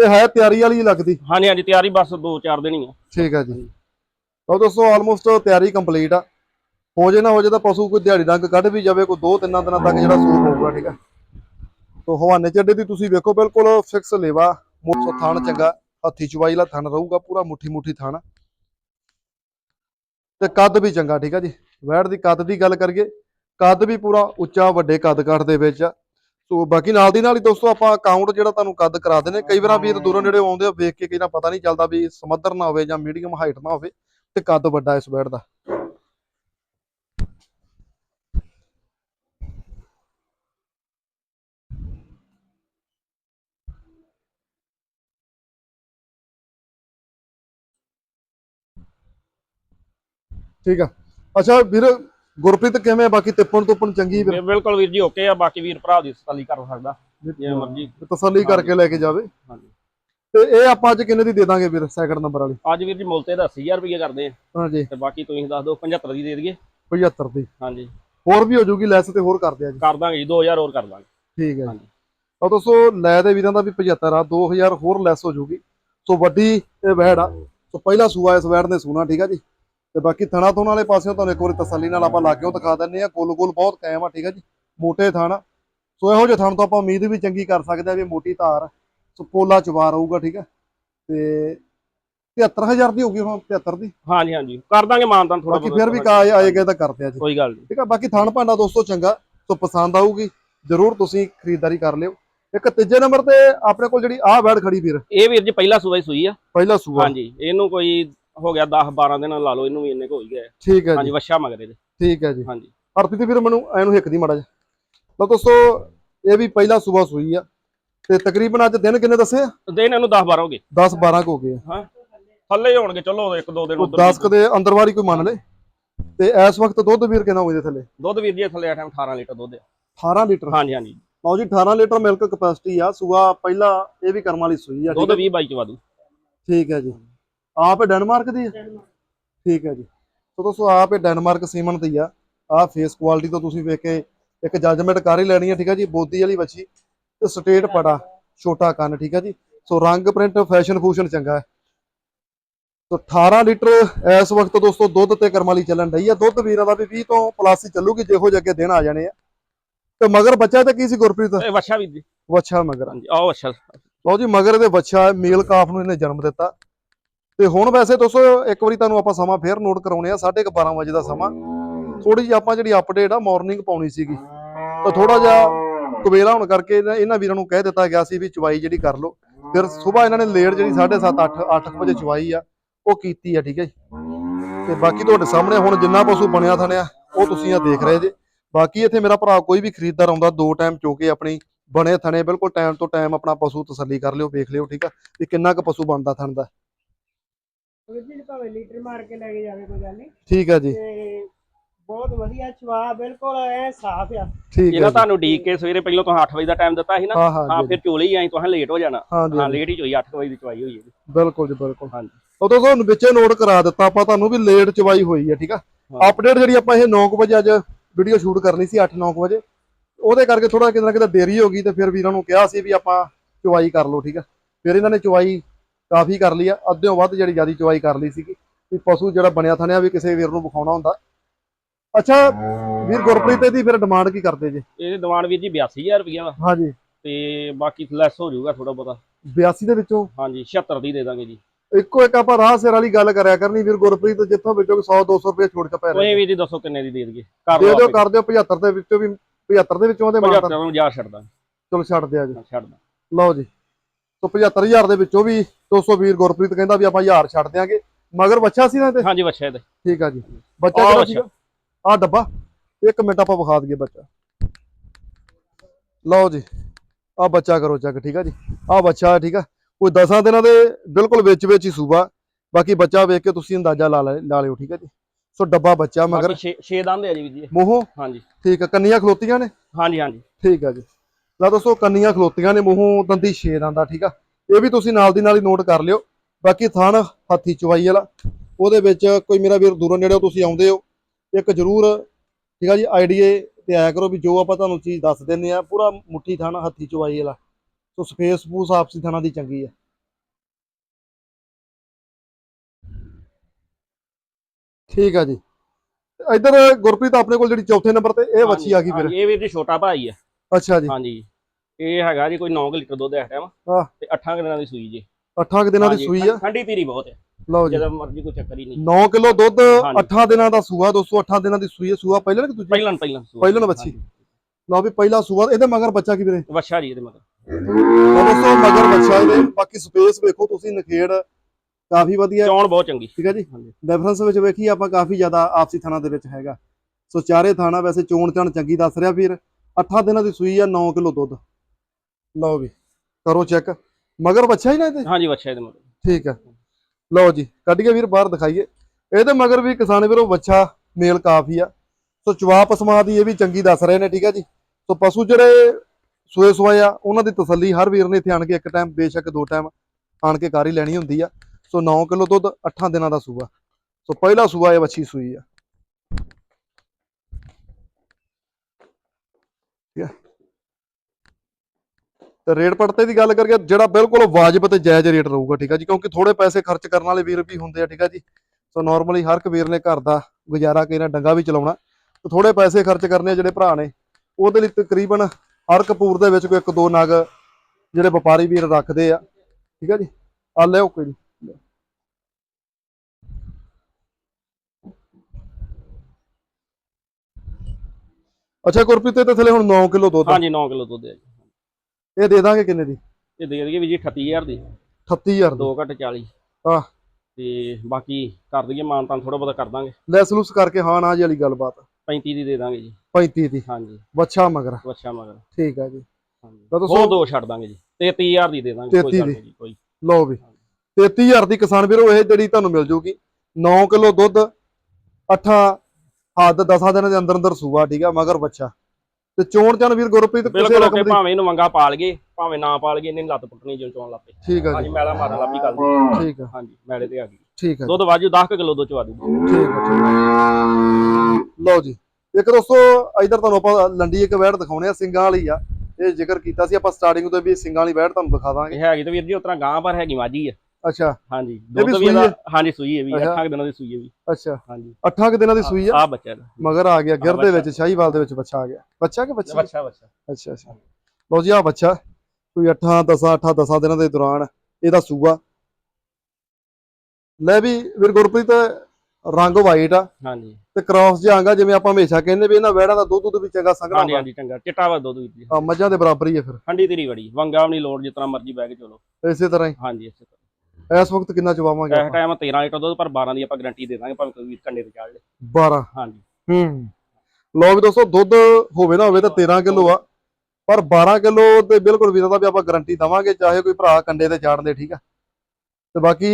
ਤੇ ਹੈ ਤਿਆਰੀ ਵਾਲੀ ਹੀ ਲੱਗਦੀ ਹਾਂਜੀ ਹਾਂਜੀ ਤਿਆਰੀ ਬਸ 2-4 ਦਿਨ ਹੀ ਆ। ਠੀਕ ਹੈ ਜੀ। ਲਓ ਦੋਸਤੋ ਆਲਮੋਸਟ ਤਿਆਰੀ ਕੰਪਲੀਟ ਆ। ਹੋ ਜੇ ਨਾ ਹੋ ਜੇ ਤਾਂ ਪਸ਼ੂ ਕੋਈ ਦਿਹਾੜੀ ਡੰਗ ਕੱਢ ਵੀ ਜਾਵੇ ਕੋਈ ਦੋ ਤਿੰਨਾਂ ਦਿਨਾਂ ਤੱਕ ਜਿਹੜਾ ਸੂਰ ਹੋਊਗਾ ਠੀਕ ਹੈ ਤੋ ਹਵਾਨੇ ਚੱਡੇ ਦੀ ਤੁਸੀਂ ਵੇਖੋ ਬਿਲਕੁਲ ਫਿਕਸ ਲੇਵਾ। ਮੁੱਠ ਥਣ ਚੰਗਾ ਹੱਥੀ ਚਵਾਈ ਵਾਲਾ ਥਣ ਰਹੂਗਾ ਪੂਰਾ ਮੁੱਠੀ ਮੁੱਠੀ ਥਣ। ਤੇ ਕੱਦ ਵੀ ਚੰਗਾ ਠੀਕ ਹੈ ਜੀ। ਵੈੜ ਦੀ ਕੱਦ ਦੀ ਗੱਲ ਕਰੀਏ ਕੱਦ ਵੀ ਪੂਰਾ ਉੱਚਾ ਵੱਡੇ ਕੱਦ ਕਾਠ ਦੇ ਵਿੱਚ ਆ। ਸੋ ਬਾਕੀ ਨਾਲ ਦੀ ਨਾਲ ਹੀ ਦੋਸਤੋ ਆਪਾਂ ਅਕਾਊਂਟ ਜਿਹੜਾ ਤੁਹਾਨੂੰ ਕੱਦ ਕਰਾ ਦਿੰਦੇ ਕਈ ਵਾਰ ਵੀਰ ਦੂਰੋਂ ਨੇੜੇ ਆਉਂਦੇ ਆ, ਵੇਖ ਕੇ ਕਈ ਨਾ ਪਤਾ ਨਹੀਂ ਚੱਲਦਾ ਵੀ ਸਮੱਧਰ ਨਾ ਹੋਵੇ ਜਾਂ ਮੀਡੀਅਮ ਹਾਈਟ ਨਾ ਹੋਵੇ ਤੇ ਕੱਦ ਵੱਡਾ ਇਸ ਬੈਡ ਦਾ। ਠੀਕ ਆ। ਅੱਛਾ ਵੀਰ ਗੁਰਪ੍ਰੀਤ ਕਿਵੇਂ ਆ? ਬਾਕੀ ਤਿੱਪਣ ਤੁੱਪਣ ਚੰਗੀ ਵੀਰ ਬਿਲਕੁਲ ਵੀਰ ਜੀ ਓਕੇ ਆ ਬਾਕੀ ਵੀਰ ਭਰਾ ਦੀ ਤਸੱਲੀ ਕਰ ਸਕਦਾ ਜਿਵੇਂ ਮਰਜ਼ੀ। ਤਸੱਲੀ ਕਰਕੇ ਲੈ ਕੇ ਜਾਵੇ। ਹਾਂਜੀ। ਤੇ ਇਹ ਆਪਾਂ ਅੱਜ ਕਿੰਨੇ ਦੀ ਦੇ ਦਾਂਗੇ ਵੀਰ ਸੈਕਿੰਡ ਨੰਬਰ ਵਾਲੀ? ਅੱਜ ਵੀਰ ਜੀ ਮੁੱਲ ਤੇ ਦਾ 80000 ਰੁਪਏ ਕਰਦੇ ਆ। ਹਾਂਜੀ। ਤੇ ਬਾਕੀ ਤੁਸੀਂ ਦੱਸ ਦਿਓ 75 ਦੀ ਦੇ ਦਈਏ। 75 ਦੀ। ਹਾਂਜੀ। ਹੋਰ ਵੀ ਹੋ ਜੂਗੀ ਲੈਸ ਤੇ ਹੋਰ ਕਰਦੇ ਆ ਜੀ। ਕਰ ਦਾਂਗੇ ਜੀ 2000 ਹੋਰ ਕਰ ਦਾਂਗੇ। ਠੀਕ ਹੈ ਜੀ। ਹਾਂਜੀ। ਤਾਂ ਦੋਸਤੋ ਲੈ ਦੇ ਵੀਰਾਂ ਦਾ ਵੀ 75 ਆ 2000 ਹੋਰ ਲੈਸ ਹੋ ਜੂਗੀ। ਸੋ ਵੱਡੀ ਇਹ ਵੈੜ ਆ। ਸੋ ਪਹਿਲਾ ਸੂਆ ਇਸ ਵੈੜ ਨੇ ਸੂਣਾ ਠੀਕ ਆ ਜੀ। ਤੇ ਬਾਕੀ ਥਣਾ ਥੁਣ ਵਾਲੇ ਪਾਸਿਓਂ ਤੁਹਾਨੂੰ ਇੱਕ ਵਾਰੀ ਤਸੱਲੀ ਨਾਲ ਆਪਾਂ ਲਾਗਿਓ ਦਿਖਾ ਦਿੰਨੇ ਆ ਗੋਲ ਗੋਲ ਬਹੁਤ ਕਾਇਮ ਆ ਠੀਕ ਆ ਜੀ? ਮੋਟੇ ਥਣ। ਆ। ਸੋ ਇਹੋ ਜਿਹੇ ਥਣ ਤੋਂ ਆਪਾਂ ਉਮੀਦ ਵੀ ਚੰਗੀ ਕਰ ਸਕਦੇ ਆ ਵੀ ਮੋਟੀ ਧਾਰ ਸੋ ਪੋਲਾ ਚਵਾ ਰਹੂਗਾ ਠੀਕ ਆ? ਤੇ 73000 ਦੀ ਹੋ ਗਈ ਹੁਣ 73 ਦੀ? ਹਾਂਜੀ ਹਾਂਜੀ। ਕਰ ਦਾਂਗੇ ਮਾਨਤਾਨ ਥੋੜਾ ਬਾਕੀ ਫਿਰ ਵੀ ਕਾ ਗਏ ਤਾਂ ਕਰਦੇ ਆ ਜੀ। ਕੋਈ ਗੱਲ ਨਹੀਂ। ਠੀਕ ਆ? ਬਾਕੀ ਥਣ ਭਾਂਡਾ ਦੋਸਤੋ ਚੰਗਾ ਸੋ ਪਸੰਦ ਆਊਗੀ ਜਰੂਰ ਤੁਸੀਂ ਖਰੀਦਦਾਰੀ ਕਰ ਲਿਓ। ਇੱਕ ਤੀਜੇ ਨੰਬਰ ਤੇ ਆਪਣੇ ਕੋਲ ਜਿਹੜੀ ਆਹ ਬੈੜ ਖੜੀ ਵੀਰ। ਇਹ ਵੀਰ ਜੀ ਪਹਿਲਾ ਸੂਆ ਹੀ ਸੂਈ ਆ। ਪਹਿਲਾ ਸੂਆ। ਹਾਂਜੀ ਇਹਨੂੰ ਕੋਈ ਹੋ ਗਿਆ 10 12 ਦਿਨ ਲਾ ਲਓ ਇਹਨੂੰ ਵੀ ਇੰਨੇ ਕੋ ਹੋ ਗਏ। ਠੀਕ ਹੈ ਹਾਂਜੀ ਜੀ। ਵੱਛਾ ਮਗਰੇ ਦੇ। ਠੀਕ ਹੈ ਜੀ। ਹਾਂਜੀ। ਹਰਪ੍ਰੀਤ ਵੀਰ ਮੈਨੂੰ ਐਨੂੰ ਹਿੱਕ ਦੀ ਮਾੜਾ ਜਿਹਾ। ਲਓ ਦੋਸਤੋ ਇਹ ਵੀ ਪਹਿਲਾ ਸੂਆ ਸੂਈ ਆ। ਤੇ ਤਕਰੀਬਨ ਅੱਜ ਦਿਨ ਕਿੰਨੇ ਦੱਸੇ ਆ? ਦਿਨ ਇਹਨੂੰ 10 12 ਹੋ ਗਏ। 10 12 ਕੁ ਹੋ ਗਏ ਆ। ਹਾਂ। ਥੱਲੇ ਹੀ ਹੋਣਗੇ ਚਲੋ ਇੱਕ ਦੋ ਦਿਨ ਉਹ ਉਧਰ 10 ਕਦੇ ਅੰਦਰ ਵਾਲੀ ਕੋਈ ਮੰਨ ਲੇ। ਤੇ ਇਸ ਵਕਤ ਦੁੱਧ ਵੀਰ ਕਿੰਨਾ ਹੋ ਇਹਦੇ ਥੱਲੇ? ਦੁੱਧ ਵੀਰ ਜੀ ਥੱਲੇ ਆ ਟਾਈਮ 18 ਲੀਟਰ ਦੁੱਧ ਆ। 18 ਲੀਟਰ? ਹਾਂਜੀ ਹਾਂਜੀ। ਲਓ ਜੀ 18 ਲੀਟਰ ਮਿਲਕ ਕਪੈਸਿਟੀ ਆ। ਸੂਆ ਪਹਿਲਾ ਇਹ ਵੀ ਕਰਮ ਵਾਲੀ ਸੂਈ ਆ ਠੀਕ ਦੁੱਧ ਹੈ 20 22 ਚ ਵਾਧੂ। ਠੀਕ ਹੈ ਜੀ। ਆਪ ਡੈਨਮਾਰਕ ਦੀ ਹੈ ਠੀਕ ਹੈ ਜੀ। ਸੋ ਦੋਸਤੋ ਆਪ ਇਹ ਡੈਨਮਾਰਕ ਸੀਮਨ ਦੀ ਆ। ਆ ਫੇਸ ਕੁਆਲਿਟੀ ਤੋਂ ਤੁਸੀਂ ਵੇਖ ਕੇ ਇੱਕ ਜੱਜਮੈਂਟ ਕਰ ਹੀ ਲੈਣੀ ਹੈ ਠੀਕ ਹੈ ਜੀ? ਬੋਦੀ ਵਾਲੀ ਵੱਛੀ ਤੇ ਸਟੇਟ ਪੜਾ ਛੋਟਾ ਕੰਨ ਠੀਕ ਹੈ ਜੀ? ਸੋ ਰੰਗ ਪ੍ਰਿੰਟ ਫੈਸ਼ਨ ਫੂਸ਼ਨ ਚੰਗਾ ਹੈ। ਸੋ 18 ਲੀਟਰ ਇਸ ਵਕਤ ਦੋਸਤੋ ਦੁੱਧ ਤੇ ਕਰਮ ਵਾਲੀ ਚੱਲਣ ਡਈ ਆ। ਦੁੱਧ ਵੀਰਾਂ ਦਾ ਵੀ 20 ਤੋਂ ਪਲੱਸ ਹੀ ਚੱਲੂਗੀ ਜਿਹੋ ਜਿਹੇ ਅੱਗੇ ਦਿਨ ਆ ਜਾਣੇ ਆ। ਤੇ ਮਗਰ ਬੱਚਾ ਤੇ ਕੀ ਸੀ ਗੁਰਪ੍ਰੀਤ? ਇਹ ਵੱਛਾ ਵੀਰ ਜੀ। ਵੱਛਾ ਮਗਰ। ਹਾਂਜੀ ਆਹ ਅੱਛਾ ਲਓ ਜੀ ਮਗਰ ਇਹਦੇ ਬੱਚਾ ਹੈ, ਮੇਲ ਕਾਫ ਨੂੰ ਇਹਨੇ ਜਨਮ ਦਿੱਤਾ। ਤੇ ਹੁਣ ਵੈਸੇ ਦੋਸਤੋ, ਇੱਕ ਵਾਰੀ ਤੁਹਾਨੂੰ ਆਪਾਂ ਸਮਾਂ ਫੇਰ ਨੋਟ ਕਰਾਉਣੇ ਆ 12:30 ਵਜੇ ਦਾ ਸਮਾਂ। ਥੋੜੀ ਜਿਹੀ ਆਪਾਂ ਜਿਹੜੀ ਅਪਡੇਟ ਆ ਮਾਰਨਿੰਗ ਪਾਉਣੀ ਸੀਗੀ। ਤਾਂ ਥੋੜਾ ਜਿਹਾ ਕੁਵੇਲਾ ਹੋਣ ਕਰਕੇ ਇਹਨਾਂ- ਵੀਰਾਂ ਨੂੰ ਕਹਿ ਦਿੱਤਾ ਗਿਆ ਸੀ ਵੀ ਚਵਾਈ ਜਿਹੜੀ ਕਰ ਲਓ। ਫਿਰ ਸਵੇਰ ਇਹਨਾਂ ਨੇ ਲੇਟ ਜਿਹੜੀ 7:30 8 8 ਵਜੇ ਚਵਾਈ ਆ, ਉਹ ਕੀਤੀ ਆ, ਠੀਕ ਹੈ ਜੀ। ਤੇ ਬਾਕੀ ਤੁਹਾਡੇ ਸਾਹਮਣੇ ਹੁਣ ਜਿੰਨਾ ਪਸ਼ੂ ਬਣਿਆ ਥਣਿਆ, ਉਹ ਤੁਸੀਂ ਆ ਦੇਖ ਰਹੇ ਜੇ। ਬਾਕੀ ਇੱਥੇ ਮੇਰਾ ਭਰਾ ਕੋਈ ਵੀ ਖਰੀਦਦਾਰ ਆਉਂਦਾ, ਦੋ ਟਾਈਮ ਚੋ ਕੇ ਆਪਣੀ ਬਣੇ ਥਣੇ, ਬਿਲਕੁਲ ਟਾਈਮ ਤੋਂ ਟਾਈਮ ਆਪਣਾ ਪਸ਼ੂ ਤਸੱਲੀ ਕਰ ਲਿਓ, ਵੇਖ ਲਿਓ, ਠੀਕ ਆ, ਵੀ ਕਿੰਨਾ ਕੁ ਪਸ਼ੂ ਬਣਦਾ ਥਣ ਦਾ। ਵੀਰ ਜੀ ਭਾਵੇਂ ਲੀਟਰ ਮਾਰ ਕੇ ਲੈ ਕੇ ਜਾਵੇ ਕੋਈ ਗੱਲ ਨਹੀਂ ਠੀਕ ਆ ਜੀ। ਤੇ ਬਹੁਤ ਵਧੀਆ ਚਵਾ ਬਿਲਕੁਲ ਐ ਸਾਫ਼ ਆ। ਠੀਕ ਇਹਨਾਂ ਹੈ ਜੀ। ਤੁਹਾਨੂੰ ਡੀਕ ਕੇ ਸਵੇਰੇ ਪਹਿਲਾਂ ਤੋਂ 8 ਵਜੇ ਦਾ ਟਾਈਮ ਦਿੱਤਾ ਸੀ ਨਾ ਹਾਂ ਹਾਂ ਹਾਂ ਜੀ ਫਿਰ ਚੋਲੇ ਹੀ ਆਈ ਤੁਸੀਂ ਲੇਟ ਹੋ ਜਾਣਾ। ਹਾਂ ਜੀ ਹਾਂ ਲੇਟ ਹੀ ਹੋਈ 8 ਵਜੇ ਦੀ ਚਵਾਈ ਹੋਈ ਹੈ ਜੀ। ਬਿਲਕੁਲ ਜੀ ਬਿਲਕੁਲ। ਹਾਂਜੀ ਉਦੋਂ ਤੁਹਾਨੂੰ ਵਿੱਚੇ ਨੋਟ ਕਰਾ ਦਿੱਤਾ ਆਪਾਂ ਤੁਹਾਨੂੰ ਵੀ ਲੇਟ ਚਵਾਈ ਹੋਈ ਹੈ ਠੀਕ ਆ? ਹਾਂ। ਅਪਡੇਟ ਜਿਹੜੀ ਆਪਾਂ ਇਹ 9 ਵਜੇ ਅੱਜ ਵੀਡੀਓ ਸ਼ੂਟ ਕਰਨੀ ਸੀ 8-9 ਵਜੇ। ਉਹਦੇ ਕਰਕੇ ਥੋੜਾ ਕਿਤੇ ਨਾ ਕਿਤੇ ਦੇਰੀ ਹੋ ਗਈ ਤੇ ਫਿਰ ਵੀਰਾਂ ਨੂੰ ਕਿਹਾ ਸੀ ਵੀ ਆਪਾਂ ਚਵਾਈ ਕਰ ਲਓ ਠੀਕ ਆ? ਫਿਰ ਇਹਨਾਂ ਨੇ ਚਵਾਈ ਕਾਫੀ ਕਰ ਲਈ ਆ। ਅੱਧਿਓਂ ਵੱਧ ਜਿਹੜੀ ਜਿਆਦੀ ਚਵਾਈ ਕਰ ਲਈ ਸੀਗੀ। ਵੀ ਪਸ਼ੂ ਜਿਹੜਾ ਬਣਿਆ ਥਣਿਆ ਵੀ ਕਿਸੇ ਵੀਰ ਨੂੰ ਵਿਖਾਉਣਾ ਹੁੰਦਾ। ਅੱਛਾ ਵੀਰ ਗੁਰਪ੍ਰੀਤ ਇਹਦੀ ਫਿਰ ਡਿਮਾਂਡ ਕੀ ਕਰਦੇ ਜੀ? ਇਹਦੀ ਦੀਵਾਨ ਵੀਰ ਜੀ 82000 ਰੁਪਇਆ ਵਾ। ਹਾਂਜੀ। ਤੇ ਬਾਕੀ ਲੈਸ ਹੋ ਜਾਊਗਾ ਥੋੜਾ ਬਹੁਤਾ। 82 ਦੇ ਵਿੱਚੋਂ? ਹਾਂਜੀ 76 ਦੀ ਦੇ ਦਾਂਗੇ ਜੀ। ਇੱਕੋ ਇੱਕ ਆਪਾਂ ਰਾਹ ਸਿਰ ਵਾਲੀ ਗੱਲ ਕਰਿਆ ਕਰਨੀ। ਵੀਰ ਗੁਰਪ੍ਰੀਤ ਜਿੱਥੋਂ ਵਿੱਚੋਂ 100 200 ਰੁਪਏ ਛੋੜ ਕੇ ਪੈ ਕੋਈ ਰਹੇ ਵੀ ਜੀ ਦੱਸੋ ਕਿੰਨੇ ਦੀ ਦੇ ਦਈਏ। ਕਰ ਦਿਓ ਕਰ ਦਿਓ 75 ਦੇ ਵਿੱਚੋਂ ਵੀ 75 ਦੇ ਵਿੱਚੋਂ ਉਹਦੇ ਮਾਨਤਾ 75 ਨੂੰ ਜਾ ਛੱਡਦਾ ਚਲੋ ਛੱਡ ਦਿਆ ਜੀ। ਛੱਡਦਾ ਲਓ ਜੀ। ਸੋ 75000 ਦੇ ਵਿੱਚੋਂ ਵੀ 200 ਵੀਰ ਗੁਰਪ੍ਰੀਤ ਕਹਿੰਦਾ ਵੀ ਆਪਾਂ 1000 ਛੱਡ ਦਿਆਂਗੇ। ਮਗਰ ਬੱਚਾ ਸੀ ਨਾ ਤੇ ਹਾਂਜੀ ਬੱਚੇ ਦੇ ਠੀਕ ਆ ਜੀ। ਬੱਚਾ ਕਿਹੜਾ। ਸੀਗਾ? ਆ ਡੱਬਾ। ਇੱਕ ਮਿੰਟ ਆਪਾਂ ਵਿਖਾ ਦਈਏ ਬੱਚਾ। ਲਓ ਜੀ ਆ ਬੱਚਾ ਕਰੋ ਚੈੱਕ ਠੀਕ ਆ ਜੀ? ਆ ਬੱਚਾ ਠੀਕ ਆ? ਕੋਈ 10 ਦਿਨਾਂ ਦੇ ਬਿਲਕੁਲ ਵਿੱਚ ਵਿੱਚ ਹੀ ਸੂਬਾ। ਬਾਕੀ ਬੱਚਾ ਵੇਖ ਕੇ ਤੁਸੀਂ ਅੰਦਾਜ਼ਾ ਲਾ ਲੈ- ਲਿਓ ਠੀਕ ਆ ਜੀ? ਸੋ ਡੱਬਾ ਬੱਚਾ ਮਗਰ ਮਗਰ 6 6 ਦੰਦ ਹੈ ਜੀ ਵੀਰ ਜੀ। ਮੂੰਹੋਂ। ਹਾਂਜੀ। ਠੀਕ ਆ ਕੰਨੀਆਂ ਖਲੋਤੀਆਂ ਨੇ? ਹਾਂਜੀ ਹਾਂਜੀ। ਠੀਕ ਆ ਜੀ। ਲੈ ਦੋਸਤੋ ਕੰਨੀਆਂ ਖਲੋਤੀਆਂ ਨੇ ਮੂੰਹੋਂ ਦੰਦੀ ਛੇ ਦੰਦਾ ਠੀਕ ਆ? ਇਹ ਵੀ ਤੁਸੀਂ ਨਾਲ ਦੀ ਨਾਲ ਹੀ ਨੋਟ ਕਰ ਲਿਓ। ਬਾਕੀ ਥਣ ਹੱਥੀ ਚਵਾਈ ਵਾਲਾ ਉਹਦੇ ਵਿੱਚ ਕੋਈ ਮੇਰਾ ਵੀਰ ਦੂਰੋਂ ਨੇੜਿਓਂ ਤੁਸੀਂ ਆਉਂਦੇ ਹੋ ਇੱਕ ਜ਼ਰੂਰ ਠੀਕ ਆ ਜੀ ਆਈਡੀਏ ਤੇ ਆਇਆ ਕਰੋ ਵੀ ਜੋ ਆਪਾਂ ਤੁਹਾਨੂੰ ਚੀਜ਼ ਦੱਸ ਦਿੰਨੇ ਆ ਪੂਰਾ ਮੁੱਠੀ ਥਣ ਹੱਥੀ ਚਵਾਈ ਵਾਲਾ। ਸੋ ਸਪੇਸ ਪੂਸ ਆਪਸੀ ਥਣਾਂ ਦੀ ਚੰਗੀ ਆ। ਠੀਕ ਆ ਜੀ। ਇੱਧਰ ਗੁਰਪ੍ਰੀਤ ਆਪਣੇ ਕੋਲ ਜਿਹੜੀ ਚੌਥੇ ਨੰਬਰ ਤੇ ਇਹ ਵੱਛੀ ਆ ਗਈ ਫਿਰ। ਇਹ ਵੀਰ ਜੀ ਛੋਟਾ ਭਾਈ ਆ। ਅੱਛਾ ਜੀ। ਹਾਂਜੀ। ਇਹ ਹੈਗਾ ਜੀ ਕੋਈ 9 ਲੀਟਰ ਦੁੱਧ ਹੈ ਟਾਈਮ ਆਹ। ਤੇ 8 ਦਿਨਾਂ ਦੀ ਸੂਈ ਜੀ। ਅੱਠਾਂ ਕੁ ਦਿਨਾਂ ਦੀ ਸੂਈ ਆ? ਠੰਡੀ ਧੀਰੀ ਬਹੁਤ ਹੈ। ਲਓ ਜੀ। ਜਦੋਂ ਮਰਜ਼ੀ ਕੋਈ ਚੱਕਰ ਹੀ ਨਹੀਂ। 9 ਕਿਲੋ ਦੁੱਧ ਹਾਂਜੀ। 8 ਦਿਨਾਂ ਦਾ ਸੂਆ ਦੋਸਤੋ 8 ਦਿਨਾਂ ਦੀ ਸੂਈ ਹੈ। ਸੂਆ ਪਹਿਲਾਂ ਕਿ ਦੂਜੀ? ਪਹਿਲਾਂ ਪਹਿਲਾਂ ਸੂਆ। ਪਹਿਲਾਂ ਬੱਚੀ। ਲਓ ਵੀ ਪਹਿਲਾ ਸੂਆ ਇਹਦੇ ਮਗਰ ਬੱਚਾ ਕੀ ਵੀਰੇ? ਵੱਛਾ ਜੀ ਇਹਦੇ ਮਗਰ। ਦੋਸਤੋ ਮਗਰ ਬੱਚਾ ਇਹਦੇ। ਬਾਕੀ ਸਪੇਸ ਵੇਖੋ ਤੁਸੀਂ ਨਖੇੜ ਕਾਫੀ ਵਧੀਆ। ਹੈ, ਚੌਣ ਬਹੁਤ ਚੰਗੀ। ਠੀਕ ਹੈ ਜੀ। ਡਿਫਰੈਂਸ ਵਿੱਚ ਵੇਖੀ ਆਪਾਂ ਕਾਫੀ ਜ਼ਿਆਦਾ ਆਪਸੀ ਥਾਣਾ ਦੇ ਵਿੱਚ ਹੈਗਾ। ਸੋ ਚਾਰੇ ਥਾਣਾ ਵੈਸੇ ਚੋਣ ਚਾਣ ਚੰਗੀ ਦੱਸ ਰਿਹਾ ਵੀਰ। 8 ਦਿਨਾਂ ਦੀ ਸੂਈ ਆ 9 ਕਿਲੋ ਦੁੱਧ। ਲਓ ਵੀ ਕਰੋ ਚੈੱਕ ਮਗਰ ਬੱਚਾ ਹੀ ਨਾ ਇਹਦੇ? ਹਾਂਜੀ ਵੱਛਾ ਇਹਦੇ ਮਗਰ। ਠੀਕ ਹੈ ਲਓ ਜੀ ਕੱਢ ਕੇ ਵੀਰ ਬਾਹਰ ਦਿਖਾਈਏ। ਇਹਦੇ ਮਗਰ ਵੀ ਕਿਸਾਨ ਵੀਰੋ ਬੱਚਾ ਮੇਲ ਕਾਫੀ ਆ। ਸੋ ਚਵਾ ਪਸਮਾ ਦੀ ਇਹ ਵੀ ਚੰਗੀ ਦੱਸ ਰਹੇ ਨੇ ਠੀਕ ਹੈ ਜੀ। ਸੋ ਪਸ਼ੂ ਜਿਹੜੇ ਸੂਏ ਸੂਏ ਆ ਉਹਨਾਂ ਦੀ ਤਸੱਲੀ ਹਰ ਵੀਰ ਨੇ ਇੱਥੇ ਆਣ ਕੇ ਇੱਕ ਟਾਈਮ ਬੇਸ਼ੱਕ ਦੋ ਟਾਈਮ ਆਣ ਕੇ ਕਾਰੀ ਲੈਣੀ ਹੁੰਦੀ ਆ। ਸੋ 9 ਕਿਲੋ ਦੁੱਧ 8 ਦਿਨਾਂ ਦਾ ਸੂਆ। ਸੋ ਪਹਿਲਾ ਸੂਆ ਇਹ ਵੱਛੀ ਸੂਈ ਆ। ਠੀਕ ਹੈ ਤੇ ਰੇਟ ਪੜਤੇ ਦੀ ਗੱਲ ਕਰੀਏ ਜਿਹੜਾ ਬਿਲਕੁਲ ਵਾਜਬ ਤੇ ਜਾਇਜ਼ ਰੇਟ ਰਹੂਗਾ, ਠੀਕ ਆ ਜੀ? ਕਿਉਂਕਿ ਥੋੜੇ ਪੈਸੇ ਖਰਚ ਕਰਨ ਵਾਲੇ ਵੀਰ ਵੀ ਹੁੰਦੇ ਆ, ਠੀਕ ਆ ਜੀ? ਸੋ ਨਾਰਮਲੀ ਹਰ ਇੱਕ ਵੀਰ ਨੇ ਘਰ ਦਾ ਗੁਜ਼ਾਰਾ ਕਿਹਨਾਂ ਡੰਗਾ ਵੀ ਚਲਾਉਣਾ। ਤੇ ਥੋੜੇ ਪੈਸੇ ਖਰਚ ਕਰਨੇ ਜਿਹੜੇ ਭਰਾ ਨੇ, ਉਹਦੇ ਲਈ ਤਕਰੀਬਨ ਹਰ ਕਪੂਰ ਦੇ ਵਿੱਚ ਕੋਈ ਇੱਕ ਦੋ ਨਗ ਜਿਹੜੇ ਵਪਾਰੀ ਵੀਰ ਰੱਖਦੇ ਆ, ਠੀਕ ਆ ਜੀ? ਆ ਲਿਓ ਕੋਈ ਨੀ ਅੱਛਾ ਗੁਰਪ੍ਰੀਤ, ਇਹ ਤਾਂ ਹੁਣ 9 ਕਿਲੋ ਦੁੱਧ ਆ। ਹਾਂਜੀ 9 ਕਿਲੋ ਦੁੱਧ ਹੈ ਜੀ। ਇਹ ਦੇ ਦਾਂਗੇ ਕਿੰਨੇ ਦੀ? ਇਹ ਦੇ ਦਈਏ ਵੀ ਜੀ 38000 ਦੀ। 38000 ਦੀ। 2 ਘੱਟ 40 ਆਹ। ਤੇ ਬਾਕੀ ਕਰ ਦਈਏ ਮਾਨ ਤਾਂ ਥੋੜਾ ਬਹੁਤਾ ਕਰ ਦਾਂਗੇ। ਲੈਸ ਲੂਸ ਕਰਕੇ ਹਾਂ ਨਾ ਜੀ ਵਾਲੀ ਗੱਲਬਾਤ। 35 ਦੀ ਦੇ ਦਾਂਗੇ ਜੀ। 35 ਦੀ। ਹਾਂਜੀ। ਬੱਚਾ ਮਗਰ। ਵੱਛਾ ਮਗਰ। ਠੀਕ ਆ ਜੀ। ਹਾਂਜੀ। ਤਾਂ ਦੋ ਛੱਡ ਦਾਂਗੇ ਜੀ। 33000 ਦੀ ਦੇ ਦਾਂਗੇ। ਕੋਈ 33 ਗੱਲ ਦੀ। ਨਹੀਂ ਕੋਈ। ਲਓ ਵੀ। 33000 ਦੀ ਕਿਸਾਨ ਵੀਰੋ ਇਹ ਜਿਹੜੀ ਤੁਹਾਨੂੰ ਮਿਲ ਜੂਗੀ। 9 ਕਿਲੋ ਦੁੱਧ 8 ਹੱਦ 10 ਦਿਨਾਂ ਦੇ ਅੰਦਰ ਅੰਦਰ ਸੂਆ ਠੀਕ ਆ ਮਗਰ ਬੱਚਾ ਤੇ ਚੋਣ ਚਣ ਵੀਰ ਗੁਰਪ੍ਰੀਤ ਕਿਸੇ ਬਿਲਕੁਲ ਰਕਮ ਓਕੇ ਦੀ ਭਾਵੇਂ ਇਹਨੂੰ ਮੰਗਾ ਪਾਲ ਗਏ ਭਾਵੇਂ ਨਾ ਪਾਲ ਗਏ ਇਹਨੇ ਲੱਤ ਪੁੱਟਣੀ ਜਿਉਂ ਚੋਣ ਲੱਪੇ। ਠੀਕ ਆ ਹਾਂਜੀ ਜੀ ਮੈਲਾ ਮਾਰਨ ਲੱਪੀ ਦੀ ਠੀਕ ਆ। ਹਾਂਜੀ ਮੈਲੇ ਤੇ ਆ ਗਈ। ਠੀਕ ਆ ਜੀ, ਦੁੱਧ ਵਾਜੂ 10 ਕਿਲੋ ਦੁੱਧ ਚਵਾ ਦੂਗੀ। ਠੀਕ ਆ ਠੀਕ ਆ। ਲਓ ਜੀ ਇੱਕ ਦੋਸਤੋ ਇਧਰ ਤੁਹਾਨੂੰ ਆਪਾਂ ਲੰਡੀ ਇੱਕ ਵੈੜ ਦਿਖਾਉਣੇ ਆ ਸਿੰਘਾਂ ਵਾਲੀ ਆ। ਇਹ ਜ਼ਿਕਰ ਕੀਤਾ ਸੀ ਆਪਾਂ ਸਟਾਰਟਿੰਗ ਤੋਂ ਵੀ ਸਿੰਘਾਂ ਵਾਲੀ ਵੈੜ ਤੁਹਾਨੂੰ ਦਿਖਾ ਦਾਂਗੇ। ਇਹ ਹੈਗੀ ਤੇ ਵੀਰ ਜੀ ਉਤਰਾ ਗਾਂ ਪਰ ਹੈਗੀ ਮਾਜੀ ਆ। ਅੱਛਾ। ਹਾਂਜੀ। ਵੀ ਦੁੱਧ ਵੀ ਇਹਦਾ ਹੈ? ਹਾਂਜੀ ਸੂਈ ਹੈ ਵੀ ਅੱਛਾ। 8 ਦਿਨਾਂ ਦੀ ਸੂਈ ਹੈ ਵੀ। ਅੱਛਾ। ਹਾਂਜੀ। 8 ਕਿ ਦਿਨਾਂ ਦੀ ਸੂਈ ਆ ਆ ਬੱਚਾ ਮਗਰ ਆ ਗਿਆ ਗਿਰ ਦੇ। ਵਿੱਚ ਸ਼ਾਹੀਵਾਲ ਦੇ ਵਿੱਚ ਬੱਚਾ ਆ ਗਿਆ। ਬੱਚਾ ਕਿ ਬੱਚਾ? ਬੱਚਾ ਬੱਚਾ। ਅੱਛਾ ਅੱਛਾ। ਲਓ ਜੀ ਆ ਬੱਚਾ। ਕੋਈ 8 10 8 10 ਦਿਨਾਂ ਦੇ ਦੌਰਾਨ ਇਹਦਾ ਸੂਆ। ਲੈ ਵੀ ਵੀਰ ਗੁਰਪ੍ਰੀਤ ਰੰਗ ਵਾਈਟ ਆ। ਹਾਂਜੀ। ਤੇ ਕ੍ਰਾਸ ਜਾਂਗਾ ਜਿਵੇਂ ਆਪਾਂ ਹਮੇਸ਼ਾ ਕਹਿੰਦੇ ਵੀ ਇਹਨਾਂ ਵੈੜਾਂ ਦਾ ਦੁੱਧ ਦੁੱਧ ਵੀ ਚੰਗਾ ਸੰਘਣਾ ਹਾਂਜੀ ਹਾਂਜੀ ਚੰਗਾ। ਚਿੱਟਾ ਵਾ ਦੁੱਧ ਜੀ ਆ ਮੱਝਾਂ ਦੇ ਬਰਾਬਰ ਹੀ ਹੈ ਫਿਰ। ਠੰਡੀ ਤੇਰੀ ਬੜੀ ਵੰਗਾ ਵੀ ਨਹੀਂ ਲੋੜ ਜਿਤਨਾ ਮਰਜ਼ੀ ਕੇ ਚਲੋ। ਇਸੇ ਤਰ੍ਹਾਂ ਹੀ। ਹਾਂਜੀ ਇਸੇ ਤਰ੍ਹਾਂ। ਇਸ ਵਕਤ ਕਿੰਨਾ ਚਵਾਵਾਂਗੇ ਇਸ ਟਾਈਮ 13 ਲੀਟਰ ਦੁੱਧ ਪਰ 12 ਦੀ ਆਪਾਂ ਗਾਰੰਟੀ ਦੇ ਦਾਂਗੇ ਭਾਵੇਂ ਕੋਈ ਕੰਡੇ ਤੇ ਚਾੜ ਲੇ। 12 ਹਾਂਜੀ। ਹੂੰ। ਲਓ ਵੀ ਦੋਸਤੋ ਦੁੱਧ ਹੋਵੇ ਨਾ ਹੋਵੇ ਤਾਂ 13 ਕਿਲੋ ਆ। ਪਰ 12 ਕਿਲੋ ਤੇ ਬਿਲਕੁਲ ਵੀਰਾਂ ਦਾ ਵੀ ਆਪਾਂ ਗਾਰੰਟੀ ਦਵਾਂਗੇ ਚਾਹੇ ਕੋਈ ਭਰਾ ਕੰਡੇ ਤੇ ਚਾੜ ਦੇ ਠੀਕ ਆ? ਤੇ ਬਾਕੀ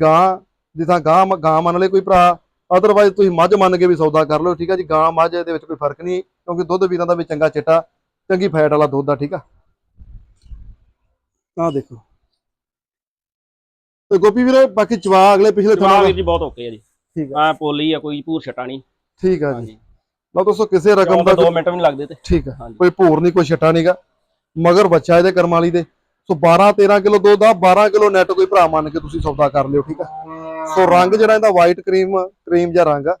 ਗਾਂ ਜਿੱਦਾਂ ਗਾਂ ਗਾਂ ਮੰਨ ਲੈ ਕੋਈ ਭਰਾ ਅਦਰਵਾਈਜ਼ ਤੁਸੀਂ ਮੱਝ ਮੰਨ ਕੇ ਵੀ ਸੌਦਾ ਕਰ ਲਓ ਠੀਕ ਆ ਜੀ? ਗਾਂ ਮੱਝ ਇਹਦੇ ਵਿੱਚ ਕੋਈ ਫ਼ਰਕ ਨਹੀਂ ਕਿਉਂਕਿ ਦੁੱਧ ਵੀਰਾਂ ਦਾ ਵੀ ਚੰਗਾ ਚਿੱਟਾ ਚੰਗੀ ਫੈਟ ਵਾਲਾ ਦੁੱਧ ਆ ਠੀਕ ਆ? ਆਹ ਦੇਖੋ। ਤੇ ਗੋਪੀ ਵੀਰੇ ਬਾਕੀ ਚਵਾ ਅਗਲੇ ਪਿਛਲੇ ਵੀਰ ਜੀ ਬਹੁਤ ਓਕੇ ਆ ਜੀ। ਠੀਕ ਆ। ਪੋਲੀ ਆ ਕੋਈ ਭੂਰ ਛਟਾ ਨਹੀਂ। ਠੀਕ ਆ ਜੀ। ਲਓ ਦੋਸਤੋ ਕਿਸੇ ਰਕਮ ਦਾ 2 ਮਿੰਟ ਵੀ ਨਹੀਂ ਲੱਗਦੇ ਤੇ। ਠੀਕ ਆ। ਕੋਈ ਭੂਰ ਨਹੀਂ ਕੋਈ ਛੱਟਾ ਨਹੀਂਗਾ ਮਗਰ ਬੱਚਾ ਇਹਦੇ ਕਰਮ ਵਾਲੀ ਦੇ। ਸੋ 12 13 ਕਿਲੋ ਦੁੱਧ ਆ 12 ਕਿਲੋ ਨੈਟ ਕੋਈ ਭਰਾ ਮੰਨ ਕੇ ਤੁਸੀਂ ਸੌਦਾ ਕਰ ਲਿਓ ਠੀਕ ਆ। ਸੋ ਰੰਗ ਜਿਹੜਾ ਇਹਦਾ ਵਾਈਟ ਕਰੀਮ ਕਰੀਮ ਜਿਹਾ ਰੰਗ ਆ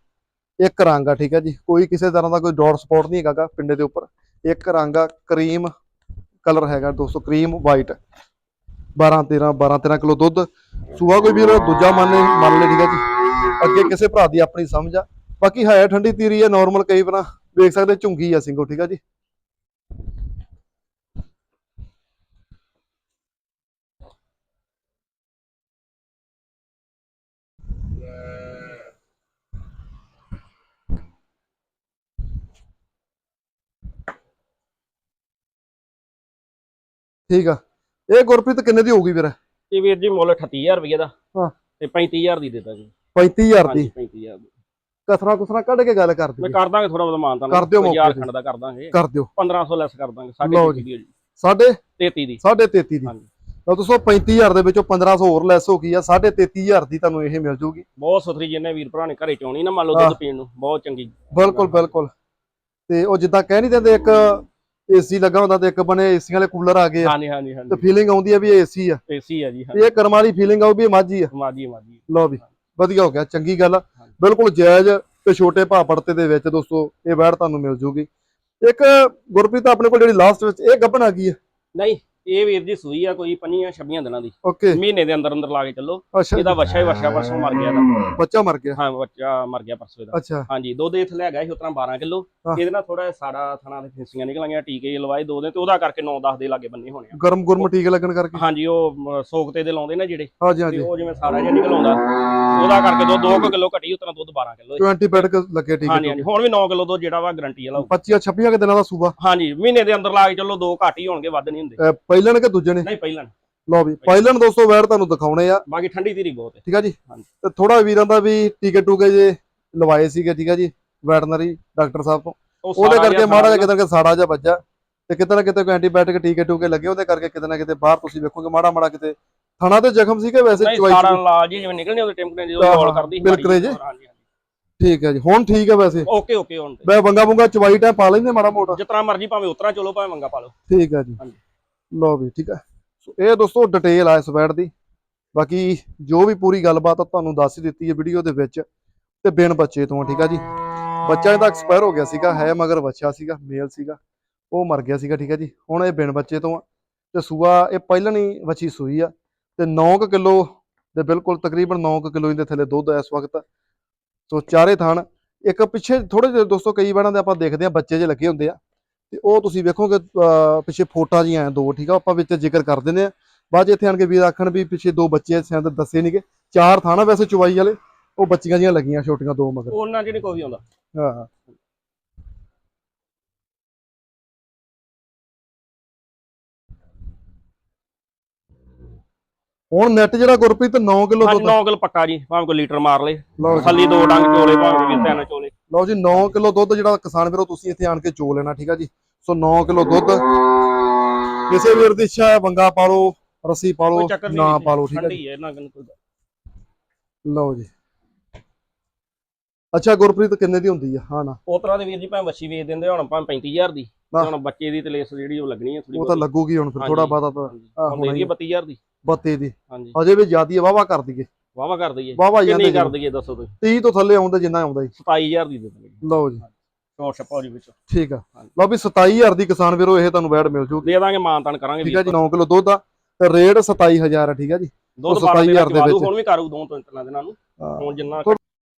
ਇੱਕ ਰੰਗ ਆ ਠੀਕ ਆ ਜੀ। ਕੋਈ ਕਿਸੇ ਤਰ੍ਹਾਂ ਦਾ ਕੋਈ ਡਾਟ ਸਪੌਟ ਨਹੀਂ ਹੈਗਾ ਗਾ ਪਿੰਡੇ ਦੇ ਉੱਪਰ। ਇੱਕ ਰੰਗ ਆ ਕਰੀਮ ਕਲਰ ਹੈਗਾ ਦੋਸਤੋ ਕਰੀਮ ਵਾਈਟ 12 13 12 13 ਕਿਲੋ ਦੁੱਧ। ਸੂਆ ਕੋਈ ਵੀਰ, ਦੂਜਾ ਮੰਨ ਲੈ ਮੰਨ ਲੈ ਠੀਕ ਹੈ ਜੀ। ਅੱਗੇ ਕਿਸੇ ਭਰਾ ਦੀ ਆਪਣੀ ਸਮਝ ਆ। ਬਾਕੀ ਹੈ ਠੰਡੀ ਤੀਰੀ ਹੈ ਨਾਰਮਲ ਕਈ ਵਾਰ। ਵੇਖ ਸਕਦੇ ਝੁੰਗੀ ਆ ਸਿੰਘੋ ਠੀਕ ਆ ਜੀ। ਠੀਕ ਆ। ਇਹ ਗੁਰਪ੍ਰੀਤ ਕਿੰਨੇ ਦੀ ਹੋਊਗੀ ਵੀਰ? ਇਹ ਵੀਰ ਜੀ ਮੁੱਲ 38000 ਰੁਪਏ ਦਾ। ਹਾਂ। ਤੇ 35000 ਦੀ ਦੇ ਦਾਂਗੇ। 35000 ਦੀ? ਹਾਂਜੀ 35000 ਦੀ। ਕਸਰਾ ਕੁਸਰਾ ਕੱਢ ਕੇ ਗੱਲ ਕਰ ਮੈਂ ਕਰ ਦਾਂਗੇ ਥੋੜਾ ਬਹੁਤਾ ਮਾਨਤਾ ਕਰ ਦਿਓ ਮੌਕੇ ਤੇ। ਖੰਡ ਦਾ ਕਰ ਦਾਂਗੇ। ਕਰ ਦਿਓ। 1500 ਲੈਸ ਕਰ ਦਾਂਗੇ ਲਓ 3.5 ਜੀ। ਦੀ ਹੋ ਜੀ ਸਾਢੇ 33 ਦੀ 33 ਦੀ। ਹਾਂਜੀ। ਤਾਂ ਦੋਸਤੋ 35000 ਦੇ ਵਿੱਚੋਂ 1500 ਹੋਰ ਲੈਸ ਹੋ ਗਈ ਆ 33000 ਦੀ ਤੁਹਾਨੂੰ ਇਹ ਮਿਲ ਜੂਗੀ। ਬਹੁਤ ਸੁਥਰੀ ਜਿਹਨੇ ਵੀਰ ਭਰਾ ਨੇ ਘਰੇ ਚੋਣੀ ਨਾ ਮੰਨ ਲਓ। ਦੁੱਧ ਪੀਣ ਨੂੰ। ਬਹੁਤ ਚੰਗੀ। ਬਿਲਕੁਲ ਬਿਲਕੁਲ। ਤੇ ਉਹ ਜਿੱਦਾਂ ਕਹਿ ਨਹੀਂ ਦਿੰਦੇ ਇੱਕ ਏਸੀ ਲੱਗਾ ਹੁੰਦਾ ਤੇ ਇੱਕ ਬਣੇ ਏਸੀ ਵਾਲੇ ਕੂਲਰ ਆ ਗਏ ਆ। ਹਾਂਜੀ ਹਾਂਜੀ ਤੇ ਹਾਂਜੀ ਫੀਲਿੰਗ ਆਉਂਦੀ ਆ ਵੀ ਏਸੀ ਆ। ਏਸੀ ਆ ਜੀ ਤੇ ਇਹ ਕਰਮ ਵਾਲੀ ਫੀਲਿੰਗ ਆਊ ਵੀ ਇਹ ਮਾਝੀ ਆ। ਮਾਜੀ ਮਾਜੀ ਲਓ ਵੀ ਵਧੀਆ ਹੋ ਗਿਆ ਚੰਗੀ ਗੱਲ ਆ। ਬਿਲਕੁਲ ਜਾਇਜ਼ ਤੇ ਛੋਟੇ ਭਾਅ ਪੜਤੇ ਦੇ ਵਿੱਚ ਦੋਸਤੋ ਇਹ ਵੈੜ ਤੁਹਾਨੂੰ ਮਿਲ ਜੂਗੀ। ਇੱਕ ਗੁਰਪ੍ਰੀਤ ਆਪਣੇ ਕੋਲ ਜਿਹੜੀ ਲਾਸਟ ਵਿੱਚ ਇਹ ਗੱਭਣ ਆ ਗਈ ਹੈ ਨਹੀਂ ਇਹ ਵੀਰ ਜੀ ਸੂਈ ਆ ਕੋਈ 5 26 ਦਿਨਾਂ ਦੀ। ਓਕੇ। ਮਹੀਨੇ ਦੇ ਅੰਦਰ ਅੰਦਰ ਲਾ ਕੇ ਚੱਲੋ। ਇਹਦਾ ਵੱਛਾ ਹੀ ਵੱਛਾ ਪਰਸੋਂ ਮਰ ਗਿਆ ਇਹਦਾ। ਬੱਚਾ ਮਰ ਗਿਆ? ਹਾਂ ਬੱਚਾ ਮਰ ਗਿਆ ਪਰਸੋਂ ਇਹਦਾ। ਹਾਂਜੀ ਦੁੱਧ ਇੱਥੇ ਲੈ ਗਿਆ ਸੀ ਉਤਰਾ 12 ਕਿਲੋ। ਇਹਦੇ ਨਾਲ ਥੋੜਾ ਸਾੜਾ ਥਣਾ ਦੇ ਫਿੰਸੀਆਂ ਨਿਕਲ ਆਈਆਂ ਟੀਕੇ ਜਿਹੇ ਲਵਾਏ ਦੋ ਦਿਨ ਤੇ ਉਹਦਾ ਕਰਕੇ 9-10 ਦੇ ਲਾਗੇ ਬੰਨੇ ਹੋਣੇ ਆ। ਗਰਮ ਗੁਰਮ ਟੀਕੇ ਲੱਗਣ ਕਰਕੇ? ਹਾਂਜੀ ਉਹ ਸੋਕਤੇ ਦੇ ਲਾਉਂਦੇ ਨਾ ਜਿਹੜੇ। ਹਾਂਜੀ ਹਾਂਜੀ। ਉਹ ਜਿਵੇਂ ਸਾੜਾ ਜਿਹਾ ਨਿਕਲ ਆਉਂਦਾ ਉਹਦਾ ਕਰਕੇ ਦੁੱਧ 2 ਕਿਲੋ ਘਟੀ ਉਤਰਾ ਦੁੱਧ 12 ਕਿਲੋ 20 ਬੈਡ ਲੱਗੇ ਹਾਂਜੀ ਟੀਕੇ ਹਾਂਜੀ ਹੁਣ ਵੀ 9 ਕਿਲੋ ਦੁੱਧ ਜਿਹੜਾ ਵਾ ਗਰੰਟੀ ਵਾਲਾ ਹੋਊ। 25 26 ਕੁ ਦਿਨਾਂ ਦਾ ਸੂਬਾ। ਹਾਂਜੀ ਮਹੀਨੇ ਦੇ ਅੰਦਰ ਲਾ ਕੇ ਚੱਲੋ ਦੋ ਘੱਟ ਹੀ ਹੋਣਗੇ ਵੱਧ ਨਹੀਂ ਹੁੰਦੇ। ਪਹਿਲਣ ਕਿ ਦੂਜੇ ਨੇ? ਨਹੀਂ ਪਹਿਲਾਂ ਲਓ ਵੀ ਪਹਿਲਣ ਦੋਸਤੋ ਵੈੜ ਤੁਹਾਨੂੰ ਦਿਖਾਉਣੇ ਆ। ਬਾਕੀ ਠੰਡੀ ਧੀਰੀ ਬਹੁਤ ਹੈ। ਠੀਕ ਆ ਜੀ? ਹਾਂਜੀ। ਤੇ ਥੋੜਾ ਵੀਰਾਂ ਦਾ ਵੀ ਟੀਕੇ ਟੂਕੇ ਜੇ ਲਵਾਏ ਸੀਗੇ ਠੀਕ ਆ ਜੀ? ਵੈਟਰਨਰੀ ਡਾਕਟਰ ਸਾਹਿਬ ਤੋਂ। ਉਹ ਉਹਦੇ ਕਰਕੇ ਮਾੜਾ ਜਿਹਾ ਕਿਤੇ ਸਾੜਾ ਜਿਹਾ ਵੱਜਾ ਤੇ ਕਿਤੇ ਨਾ ਕਿਤੇ ਕੋਈ ਐਂਟੀਬਾਇਓਟਿਕ ਟੀਕੇ ਟੂਕੇ ਲੱਗੇ ਉਹਦੇ ਕਰਕੇ ਕਿਤੇ ਨਾ ਕਿਤੇ ਬਾਹਰ ਤੁਸੀਂ ਵੇਖੋਗੇ ਮਾੜਾ ਮਾੜਾ ਕਿਤੇ ਥਣਾ ਤੇ ਜ਼ਖਮ ਸੀਗੇ ਵੈਸੇ ਚਵਾਈ ਚ ਲਾਲ ਜੀ ਜਿਵੇਂ ਨਿਕਲਣੇ ਉਹਦੇ ਟਿਮਕਣੇ ਜਦੋਂ ਹਾਂ, ਕਰਦੀ ਬਿਲਕੁਲ ਜੀ। ਠੀਕ ਹੈ ਜੀ ਹੁਣ ਠੀਕ ਹੈ ਵੈਸੇ। ਓਕੇ ਓਕੇ ਹੁਣ ਮੈਂ ਬੰਗਾ ਬੁੰਗਾ ਚਵਾਈ ਟਾਈਮ ਪਾ ਲੈਂਦੇ ਮਾੜਾ ਮੋਟਾ। ਜਿਤਨਾ ਮਰਜ਼ੀ ਭਾਵੇਂ ਉਤਰਾ ਚਲੋ ਭਾਵੇਂ ਮੰਗਾ ਪਾ ਲਓ। ਠੀਕ ਹੈ ਜੀ। ਲਓ ਵੀ ਠੀਕ ਹੈ। ਸੋ ਇਹ ਦੋਸਤੋ ਡਿਟੇਲ ਆ ਇਸ ਬੈਡ ਦੀ। ਬਾਕੀ ਜੋ ਵੀ ਪੂਰੀ ਗੱਲਬਾਤ ਆ ਤੁਹਾਨੂੰ ਦੱਸ ਹੀ ਦਿੱਤੀ ਹੈ ਵੀਡੀਓ ਦੇ ਵਿੱਚ। ਤੇ ਬਿਨ ਬੱਚੇ ਤੋਂ ਠੀਕ ਆ ਜੀ। ਬੱਚਾ ਇਹਦਾ ਐਕਸਪਾਇਰ ਹੋ ਗਿਆ ਸੀਗਾ ਹੈ ਮਗਰ ਬੱਚਾ ਸੀਗਾ ਮੇਲ ਸੀਗਾ। ਉਹ ਮਰ ਗਿਆ ਸੀਗਾ ਠੀਕ ਹੈ ਜੀ। ਹੁਣ ਇਹ ਬਿਨ ਬੱਚੇ ਤੋਂ ਆ। ਤੇ ਸੂਆ ਇਹ ਪਹਿਲਾਂ ਹੀ ਵੱਛੀ ਸੂਈ ਆ। ਤੇ 9 ਕਿਲੋ ਦੇ ਬਿਲਕੁਲ ਤਕਰੀਬਨ 9 ਕਿਲੋ ਇਹਦੇ ਥੱਲੇ ਦੁੱਧ ਇਸ ਵਕਤ। ਸੋ ਚਾਰੇ ਥਣ ਇੱਕ ਪਿੱਛੇ ਥੋੜੇ ਜਿਹੇ ਦੋਸਤੋ ਕਈ ਵਾਰਾਂ ਦੇ ਆਪਾਂ ਦੇਖਦੇ ਆ ਬੱਚੇ ਜੇ ਲੱਗੇ ਹੁੰਦੇ ਆ। ਤੇ ਉਹ ਤੁਸੀਂ ਵੇਖੋਗੇ ਪਿੱਛੇ ਫੋਟਾ ਜੀ ਆਏ ਦੋ ਠੀਕ ਆ? ਆਪਾਂ ਵਿੱਚ ਜ਼ਿਕਰ ਕਰ ਦਿੰਦੇ ਆ ਬਾਅਦ ਇੱਥੇ ਆਣ ਕੇ ਵੀਰ ਆਖਣ ਵੀ ਪਿੱਛੇ ਦੋ ਬੱਚੇ ਸ਼ਾਇਦ ਦੱਸੇ ਨਹੀਂਗੇ ਚਾਰ ਥਾਣਾ ਵੈਸੇ ਚੁਵਾਈ ਵਾਲੇ ਉਹ ਬੱਚੀਆਂ ਜੀਆਂ ਲੱਗੀਆਂ ਛੋਟੀਆਂ ਦੋ ਮਗਰ। ਉਹਨਾਂ ਜਿਹੜੀ ਕੋਈ ਆਉਂਦਾ? ਹਾਂ। ਹੁਣ ਨੈਟ ਜਿਹੜਾ ਗੁਰਪ੍ਰੀਤ 9 ਕਿਲੋ ਦੁੱਧ। 9 ਕਿਲੋ ਪੱਕਾ ਜੀ ਭਾਵੇਂ ਕੋਈ ਲੀਟਰ ਮਾਰ ਲੇ। ਖਾਲੀ ਦੋ ਡੰਗ ਚੋਲੇ ਭਾਵੇਂ ਵੀ ਤਿੰਨ ਚੋਲੇ। ਲਓ ਜੀ 9 ਕਿਲੋ ਦੁੱਧ ਜਿਹੜਾ ਕਿਸਾਨ ਵੀਰੋ ਤੁਸੀਂ ਇੱਥੇ ਆਣ ਕੇ ਚੋ ਲੈਣਾ ਠੀਕ ਆ ਜੀ? ਸੋ 9 ਕਿਲੋ ਦੁੱਧ। ਕਿਸੇ ਵੀਰ ਦੀ ਇੱਛਾ ਹੈ ਬੰਗਾ ਪਾ ਲਓ ਰੱਸੀ ਪਾ ਲਓ ਨਾ ਪਾ ਲਓ ਠੀਕ ਆ ਜੀ? ਲਓ ਜੀ। ਅੱਛਾ ਗੁਰਪ੍ਰੀਤ ਕਿੰਨੇ ਦੀ ਹੁੰਦੀ ਆ? ਹਾਂ ਨਾ। ਉਹ ਤਰ੍ਹਾਂ ਦੇ ਵੀਰ ਜੀ ਭਾਵੇਂ ਵੱਛੀ ਵੇਚ ਦਿੰਦੇ ਹੁਣ ਭਾਵੇਂ 35000 ਦੀ। ਹੁਣ ਬੱਚੇ ਦੀ ਤੇ ਲੇਸ ਜਿਹੜੀ ਉਹ ਲੱਗਣੀ ਹੈ ਥੋੜੀ ਉਹ ਤਾਂ ਲੱਗੂਗੀ ਹੁਣ ਫਿਰ ਥੋੜਾ ਬਾਤਾ ਤਾਂ। ਹੁਣ ਦੇ ਹੋਣਾ ਹੀ ਦਈਏ ਆ। 32000 ਦੀ। ਬੱਤੇ ਦੀ। ਹਾਂਜੀ। ਅਜੇ ਵੀ ਜ਼ਿਆਦੀ ਵਾਵਾ ਕਰ ਦਈਏ। ਵਾਵਾ ਕਰ ਦਈਏ। ਵਾਵਾ ਕਿੰਨੀ ਜਾਂਦੇ ਕਰ ਦਈਏ ਦੱਸੋ ਤੁਸੀਂ? 30 ਤੋਂ ਥੱਲੇ ਆਉਂਦਾ ਜਿੰਨਾ ਆਉਂਦਾ ਜੀ। 27000 ਦੀ ਦੇ ਦਾਂਗੇ ਲਓ ਜੀ। ਸ਼ੋਰ ਛੱਪਾ ਜੀ ਵਿੱਚ। ਠੀਕ ਆ। ਹਾਂਜੀ। ਲਓ ਵੀ 27000 ਦੀ ਕਿਸਾਨ ਵੀਰੋ ਇਹ ਤੁਹਾਨੂੰ ਵੈੜ ਮਿਲ ਜੂਗੀ। ਦੇ ਦਾਂਗੇ ਮਾਨਤਾਨ ਕਰਾਂਗੇ ਠੀਕ ਆ ਜੀ 9 ਕਿਲੋ ਦੁੱਧ ਆ। ਤੇ ਰੇਟ 27000 ਆ ਠੀਕ ਆ ਜੀ। ਦੁੱਧ ਉਹ 17000 27,000 ਦੇ ਦੇ ਵਿੱਚ। ਹੁਣ ਵੀ ਕਰੂ ਦੋ ਤੋਂ ਤਿੰਨਾਂ ਦਿਨਾਂ ਨੂੰ। ਹਾਂ। ਹੁਣ ਜਿੰਨਾ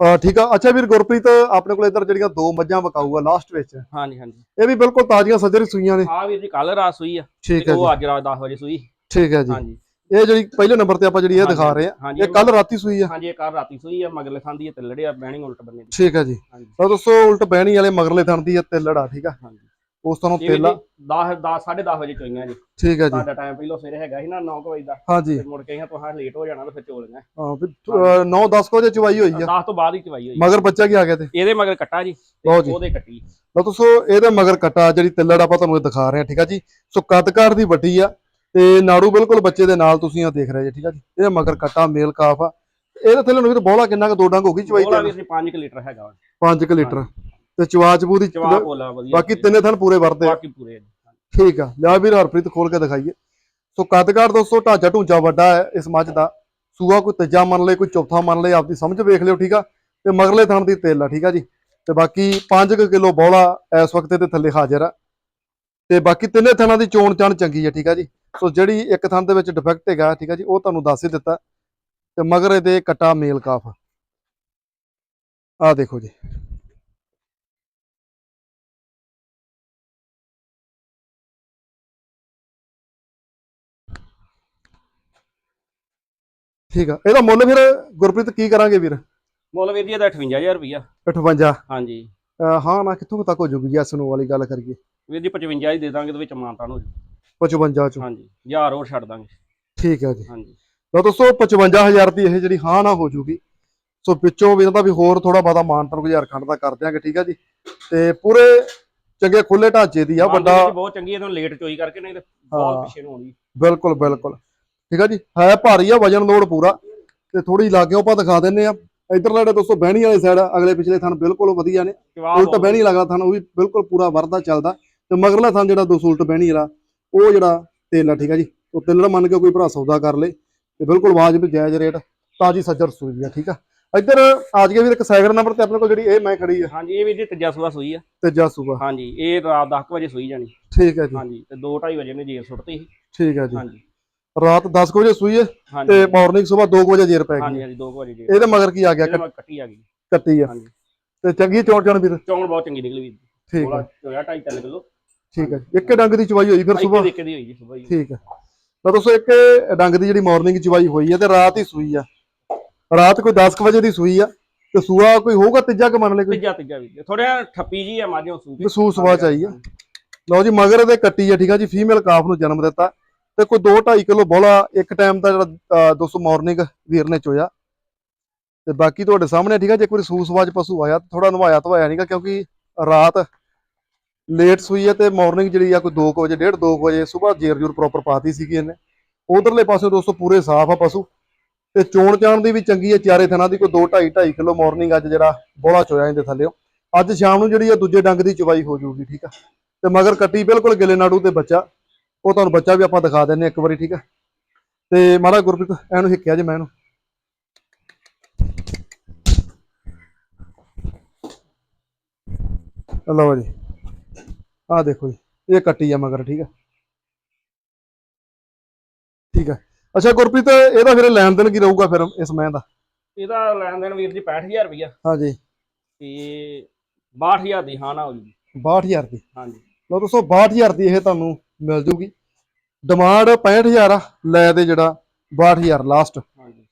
ਅਹ ਠੀਕ ਆ। ਅੱਛਾ ਵੀਰ ਗੁਰਪ੍ਰੀਤ ਆਪਣੇ ਕੋਲ ਇੱਧਰ ਜਿਹੜੀਆਂ ਦੋ ਮੱਝਾਂ ਵਕਾਊ ਆ ਲਾਸਟ ਵਿੱਚ। ਹਾਂਜੀ ਹਾਂਜੀ। ਇਹ ਵੀ ਬਿਲਕੁਲ ਤਾਜ਼ੀਆਂ ਸੱਜਰ ਸੂਈਆਂ ਨੇ। ਆ ਵੀਰ ਜੀ ਕੱਲ ਰਾਤ ਸੂਈ ਆ। ਠੀਕ ਹੈ ਜੀ ਉਹ ਅੱਜ ਰਾਤ 10 ਵਜੇ ਸੂਈ। ਠੀਕ ਹੈ ਜੀ। ਹਾਂਜੀ। ਇਹ ਜਿਹੜੀ ਪਹਿਲੇ ਨੰਬਰ ਤੇ ਆਪਾਂ ਜਿਹੜੀ ਇਹ ਦਿਖਾ ਰਹੇ ਆ ਇਹ ਕੱਲ ਰਾਤੀ ਸੂਈ ਆ। ਹਾਂਜੀ ਇਹ ਕੱਲ ਰਾਤੀ ਸੂਈ ਆ ਮਗਰਲੇ ਖਾਂਦੀ ਹੈ ਤੇ ਲੜਿਆ ਬਹਿਣੀ ਉਲਟ ਬੰਨੇ ਦੀ। ਠੀਕ ਹੈ ਜੀ। ਹਾਂਜੀ। ਤਾਂ ਦੋਸਤੋ ਉਲਟ ਬਹਿਣੀ ਵਾਲੇ ਮਗਰਲੇ ਥਣ ਦੀ ਆ ਤੇ ਲੜਾ ਠੀਕ ਆ? ਹਾਂਜੀ। ਉਸ ਤੋਂ ਇਹ ਵੀ ਤੇਲਾ 10 10 10:30 ਵਜੇ ਚੋਈਆਂ ਜੀ। ਠੀਕ ਹੈ ਜੀ। ਸਾਡਾ ਟਾਈਮ ਪਹਿਲਾਂ ਸਵੇਰੇ ਹੈਗਾ ਸੀ ਨਾ 9 ਵਜੇ ਦਾ। ਹਾਂਜੀ। ਮੁੜ ਕੇ ਅਸੀਂ ਤੁਹਾਂ ਲੇਟ ਹੋ ਜਾਣਾ ਤੇ ਫਿਰ ਚੋ ਲੈਣਾ। ਹਾਂ 9 10 ਵਜੇ ਚਵਾਈ ਹੋਈ ਆ। 10 ਤੋਂ ਬਾਅਦ ਹੀ ਚਵਾਈ ਹੋਈ ਮਗਰ ਬੱਚਾ ਕੀ ਆ ਗਿਆ ਤੇ? ਇਹਦੇ ਮਗਰ ਕੱਟਾ ਜੀ। ਉਹਦੇ ਕੱਟੀ। ਲਓ ਦੋਸਤੋ ਇਹਦੇ ਮਗਰ ਕਟਾ ਜਿਹੜੀ ਤਿੱਲੜ ਆਪਾਂ ਤੁਹਾਨੂੰ ਇਹ ਦਿਖਾ ਰਹੇ ਹਾਂ ਠੀਕ ਆ ਜੀ? ਸੋ ਕੱਦਕਾਰ ਦੀ ਵੱਡੀ ਆ ਤੇ ਨਾੜੂ ਬਿਲਕੁਲ ਬੱਚੇ ਦੇ ਨਾਲ ਤੁਸੀਂ ਆ ਦੇਖ ਰਹੇ ਜੀ ਠੀਕ ਆ ਜੀ? ਇਹਦੇ ਮਗਰ ਕਟਾ ਮੇਲ ਕਾਫ ਆ। ਇਹਦੇ ਥੱਲੇ ਨੂੰ ਵੀ ਬੋਲਾ ਕਿੰਨਾ ਕੁ ਦੋ ਡੰਗ ਹੋ ਗਈ ਚਵਾਈ ਤੇ ਵੀ ਅਸੀਂ 5 ਲੀਟਰ ਹੈਗਾ ਵਾ। 5 ਲੀਟਰ। ਤੇ ਚਵਾ ਚਬੂ ਦੀ ਚਵਾ ਬੋਲਾ ਵਧੀਆ। ਬਾਕੀ ਤਿੰਨੇ ਥਣ ਪੂਰੇ ਵਰਤੇ ਆ। ਬਾਕੀ ਪੂਰੇ। ਠੀਕ ਆ। ਲਿਆ ਵੀਰ ਹਰਪ੍ਰੀਤ ਖੋਲ ਕੇ ਦਿਖਾਈਏ। ਸੋ ਕੱਦਕਾਰ ਦੋਸਤੋ ਢਾਂਚਾ ਢੂੰਚਾ ਵੱਡਾ ਹੈ ਇਸ ਮੱਝ ਦਾ। ਸੂਆ ਕੋਈ ਤੀਜਾ ਮੰਨ ਲਏ ਕੋਈ ਚੌਥਾ ਮੰਨ ਲਏ ਆਪਦੀ ਸਮਝ ਵੇਖ ਲਿਓ ਠੀਕ ਆ? ਤੇ ਮਗਰਲੇ ਥਣ ਦੀ ਤੇਲ ਆ ਠੀਕ ਆ ਜੀ? ਤੇ ਬਾਕੀ 5 ਕਿਲੋ ਬੌਲਾ ਇਸ ਵਕਤ ਦੇ ਥੱਲੇ ਹਾਜ਼ਰ ਆ। ਤੇ ਬਾਕੀ ਤਿੰਨੇ ਥਣਾਂ ਦੀ ਚੋਣ ਚਾਣ ਚੰਗੀ ਆ ਠੀਕ ਆ ਜੀ। ਸੋ ਜਿਹੜੀ ਇੱਕ ਥਣ ਦੇ ਵਿੱਚ ਡਿਫੈਕਟ ਹੈਗਾ ਠੀਕ ਆ ਜੀ ਉਹ ਤੁਹਾਨੂੰ ਦੱਸ ਹੀ ਦਿੱਤਾ। ਤੇ ਮਗਰ ਇਹਦੇ ਕਟਾ ਮੇਲ ਕਾਫ। ਆ ਦੇਖੋ ਜੀ। ਠੀਕ ਆ। ਇਹਦਾ ਮੁੱਲ ਫਿਰ ਗੁਰਪ੍ਰੀਤ ਕੀ ਕਰਾਂਗੇ ਵੀਰ? ਮੁੱਲ ਵੀਰ ਜੀ ਇਹਦਾ 58000 ਰੁਪਇਆ 58 ਹਾਂਜੀ। ਹਾਂ ਨਾ ਕਿੱਥੋਂ ਤੱਕ ਹੋ ਜੂਗੀ? ਐਸ ਨੂੰ ਵਾਲੀ ਗੱਲ ਕਰੀਏ। ਵੀਰ ਜੀ 55 ਹੀ ਦੇ ਦਾਂਗੇ ਤੇ ਵਿੱਚ ਮਾਨਤਾਨ ਹੋ ਜੂ 55 ਚੋਂ। ਹਾਂਜੀ 1000 ਹੋਰ ਛੱਡ ਦਾਂਗੇ। ਠੀਕ ਹੈ ਜੀ। ਹਾਂਜੀ। ਲਓ ਦੋਸਤੋ 55000 ਦੀ ਇਹ ਜਿਹੜੀ ਹਾਂ ਨਾ ਹੋ ਜੂਗੀ। ਸੋ ਵਿੱਚੋਂ ਵੀ ਇਹਦਾ ਵੀ ਹੋਰ ਥੋੜਾ ਬਹੁਤਾ ਮਾਨਤਨ ਗੁਜ਼ਾਰ ਖੰਡ ਦਾ ਕਰ ਦਿਆਂਗੇ ਠੀਕ ਹੈ ਜੀ। ਤੇ ਪੂਰੇ ਚੰਗੇ ਖੁੱਲੇ ਢਾਂਚੇ ਦੀ ਆ ਵੱਡਾ ਵਿੱਚ ਬਹੁਤ ਚੰਗੀ ਹੈ ਤੁਹਾਨੂੰ ਲੇਟ ਚੋਈ ਕਰਕੇ ਨਹੀਂ ਤੇ ਬਹੁਤ ਹਾਂ। ਪਿੱਛੇ ਨੂੰ ਆਉਂਦੀ ਬਿਲਕੁਲ ਬਿਲਕੁਲ। ਠੀਕ ਹੈ ਜੀ ਹੈ ਭਾਰੀ ਆ ਵਜਨ ਲੋਡ ਪੂਰਾ। ਤੇ ਥੋੜੀ ਲਾਗਿਓ ਆਪਾਂ ਦਿਖਾ ਦਿੰਨੇ ਆ। ਇਧਰ ਜਿਹੜੇ ਦੋਸਤੋ ਬਹਿਣੀ ਵਾਲੀ ਸਾਈਡ ਅਗਲੇ ਪਿਛਲੇ ਥਣ ਬਿਲਕੁਲ ਵਧੀਆ ਨੇ। ਜਵਾਬ ਉਲਟ ਬਹਿਣੀ ਲੱਗਦਾ ਥਣ ਉਹ ਵੀ ਬਿਲਕੁਲ ਪੂਰਾ ਵਰਦਾ ਚੱਲਦਾ। ਤੇ ਮਗਰਲਾ ਥਣ ਜਿਹੜਾ ਦੋਸਤੋ ਉਲਟ ਬਹਿਣੀ ਵਾਲਾ ਉਹ ਜਿਹੜਾ ਤੇਲ ਆ ਠੀਕ ਹੈ ਜੀ? ਉਹ ਤੇਲੜ ਮੰਨ ਕੇ ਕੋਈ ਭਰਾ ਸੌਦਾ ਕਰ ਲੇ ਤੇ ਬਿਲਕੁਲ ਵਾਜਬ ਜਾਇਜ਼ ਰੇਟ ਤਾਜੀ ਸੱਜਰ ਸੂਈ ਆ ਠੀਕ ਆ? ਇੱਧਰ ਅੱਜ ਕੇ ਵੀ ਇੱਕ ਸਾਈਕਲ ਨੰਬਰ ਤੇ ਆਪਣੇ ਕੋਲ ਜਿਹੜੀ ਇਹ ਮੈਂ ਖੜੀ ਆ। ਹਾਂਜੀ ਇਹ ਵੀ ਜੀ ਤੀਜਾ ਸੂਆ ਸੂਈ ਆ। ਤੇਜਾ ਸੂਬਾ ਹਾਂਜੀ ਇਹ ਰਾਤ 10 ਵਜੇ ਸੂਈ ਜਾਣੀ। ਠੀਕ ਹੈ ਜੀ। ਹਾਂਜੀ ਤੇ 2:30 ਵਜੇ ਨੇ ਜੇਰ ਸੁੱਟਤੀ ਸੀ। ਠੀਕ ਹੈ ਜੀ। ਹਾਂਜੀ। ਰਾਤ 10 ਕੁ ਵਜੇ ਸੂਈ ਹੈ ਹਾਂਜੀ। ਤੇ ਮਾਰਨਿੰਗ ਸਵੇਰ 2 ਵਜੇ ਜੇਰ ਪੈ ਹਾਂਜੀ ਗਈ ਹਾਂਜੀ 2 ਵਜੇ ਜੇਰ ਇਹਦੇ ਮਗਰ ਕੀ ਆ ਗਿਆ? ਕੱਟੀ ਆ ਗਈ। ਕੱਟੀ ਆ। ਹਾਂਜੀ। ਤੇ ਚੰਗੀ ਚੌੜ ਚਣ ਵੀਰ? ਚੌਣ ਬਹੁਤ ਚੰਗੀ ਨਿਕਲੀ ਵੀ ਠੀਕ ਹੈ ਹੋਇਆ 2.5 ਕਿਲੋ। ਠੀਕ ਹੈ ਜੀ। ਇੱਕੇ ਡੰਗ ਦੀ ਚਵਾਈ ਹੋਈ ਫਿਰ ਇੱਕੇ ਸਵੇਰ ਦੇਖੇ ਦੀ ਹੋਈ ਜੀ ਜੀ ਠੀਕ ਹੈ। ਤਾਂ ਦੋਸਤੋ ਇੱਕ ਡੰਗ ਦੀ ਜਿਹੜੀ ਮਾਰਨਿੰਗ ਚਵਾਈ ਹੋਈ ਹੈ ਤੇ ਰਾਤ ਹੀ ਸੂਈ ਆ। ਰਾਤ ਕੋਈ 10 ਕੁ ਵਜੇ ਦੀ ਸੂਈ ਆ ਤੇ ਸੂਆ ਕੋਈ ਹੋਊਗਾ ਤੀਜਾ ਕਿ ਮੰਨ ਲੈ ਕੋਈ? ਤੀਜਾ ਤੀਜਾ ਵੀ। ਥੋੜਾ ਠੱਪੀ ਜੀ ਆ ਮਾਝੋਂ ਸੂਪੀ ਸੂ ਸਵਾ ਚ ਆਈ ਆ। ਲਓ ਜੀ ਮਗਰ ਇਹਦੇ ਕੱਟੀ ਆ ਠੀਕ ਆ ਜੀ। ਫੀਮੇਲ ਕਾਫ ਨੂੰ ਜਨਮ ਦਿੱਤਾ ਤੇ ਕੋਈ 2.5 ਕਿਲੋ ਬੋਲਾ ਇੱਕ ਟਾਈਮ ਦਾ ਜਿਹੜਾ 200 ਮਾਰਨਿੰਗ ਵੀਰ ਨੇ ਚੋਇਆ। ਤੇ ਬਾਕੀ ਤੁਹਾਡੇ ਸਾਹਮਣੇ ਠੀਕ ਆ ਜੇ ਕੋਈ ਸੂ ਸਵਾ ਚ ਪਸ਼ੂ ਆਇਆ ਥੋੜਾ ਨਵਾਇਆ ਧਵਾਇਆ ਨਹੀਂਗਾ ਕਿਉਂਕਿ ਰਾਤ ਲੇਟ ਸੂਈ ਹੈ ਤੇ ਮਾਰਨਿੰਗ ਜਿਹੜੀ ਆ ਕੋਈ 2 ਵਜੇ 1:30 2 ਵਜੇ ਸਵੇਰ ਜੇਰ ਜੂਰ ਪ੍ਰੋਪਰ ਪਾਤੀ ਸੀਗੀ ਇਹਨੇ। ਉਧਰਲੇ ਪਾਸੇ ਦੋਸਤੋ ਪੂਰੇ ਸਾਫ਼ ਆ ਪਸ਼ੂ। ਤੇ ਚੋਣ ਚਾਣ ਦੀ ਵੀ ਚੰਗੀ ਹੈ ਚਾਰੇ ਥਣਾ ਦੀ ਕੋਈ 2 2.5 2.5 ਕਿਲੋ ਮਾਰਨਿੰਗ ਅੱਜ ਜਿਹੜਾ ਬੋਲਾ ਚੋਇਆ ਇਹਦੇ ਥੱਲੇਓ। ਅੱਜ ਸ਼ਾਮ ਨੂੰ ਜਿਹੜੀ ਆ ਦੂਜੇ ਡੰਗ ਦੀ ਚਵਾਈ ਹੋ ਜਾਊਗੀ ਠੀਕ ਆ। ਤੇ ਮਗਰ ਕੱਟੀ ਬਿਲਕੁਲ ਗਿਲੇ ਨਾੜੂ ਤੇ ਬੱਚਾ। ਉਹ ਤੁਹਾਨੂੰ ਬੱਚਾ ਵੀ ਆਪਾਂ ਦਿਖਾ ਦਿੰਨੇ ਇੱਕ ਵਾਰੀ, ਠੀਕ ਆ। ਤੇ ਮਾੜਾ ਗੁਰਪ੍ਰੀਤ, ਇਹਨੂੰ ਹਿੱਕਿਆ ਜੇ ਮੈਂ ਇਹਨੂੰ। ਲਓ ਜੀ। ਆਹ ਦੇਖੋ ਜੀ ਇਹ ਕੱਟੀ ਆ ਮਗਰ ਠੀਕ ਆ। ਠੀਕ ਆ। ਅੱਛਾ ਗੁਰਪ੍ਰੀਤ ਇਹਦਾ ਫਿਰ ਲੈਣ ਦੇਣ ਕੀ ਰਹੂਗਾ ਫਿਰ ਇਸ ਮੈਂ ਦਾ? ਇਹਦਾ ਲੈਣ ਦੇਣ ਵੀਰ ਜੀ 65000 ਰੁਪਇਆ ਹਾਂਜੀ। ਤੇ 62000 ਦੀ ਹਾਂ ਨਾ ਹੋ ਜੂਗੀ 62000 ਦੀ? ਹਾਂਜੀ। ਲਓ ਦੋਸਤੋ 62000 ਦੀ ਇਹ ਤੁਹਾਨੂੰ ਮਿਲ ਜੂਗੀ। ਡਿਮਾਂਡ 65000 ਆ ਲੈ ਤੇ ਜਿਹੜਾ 62000 ਲਾਸਟ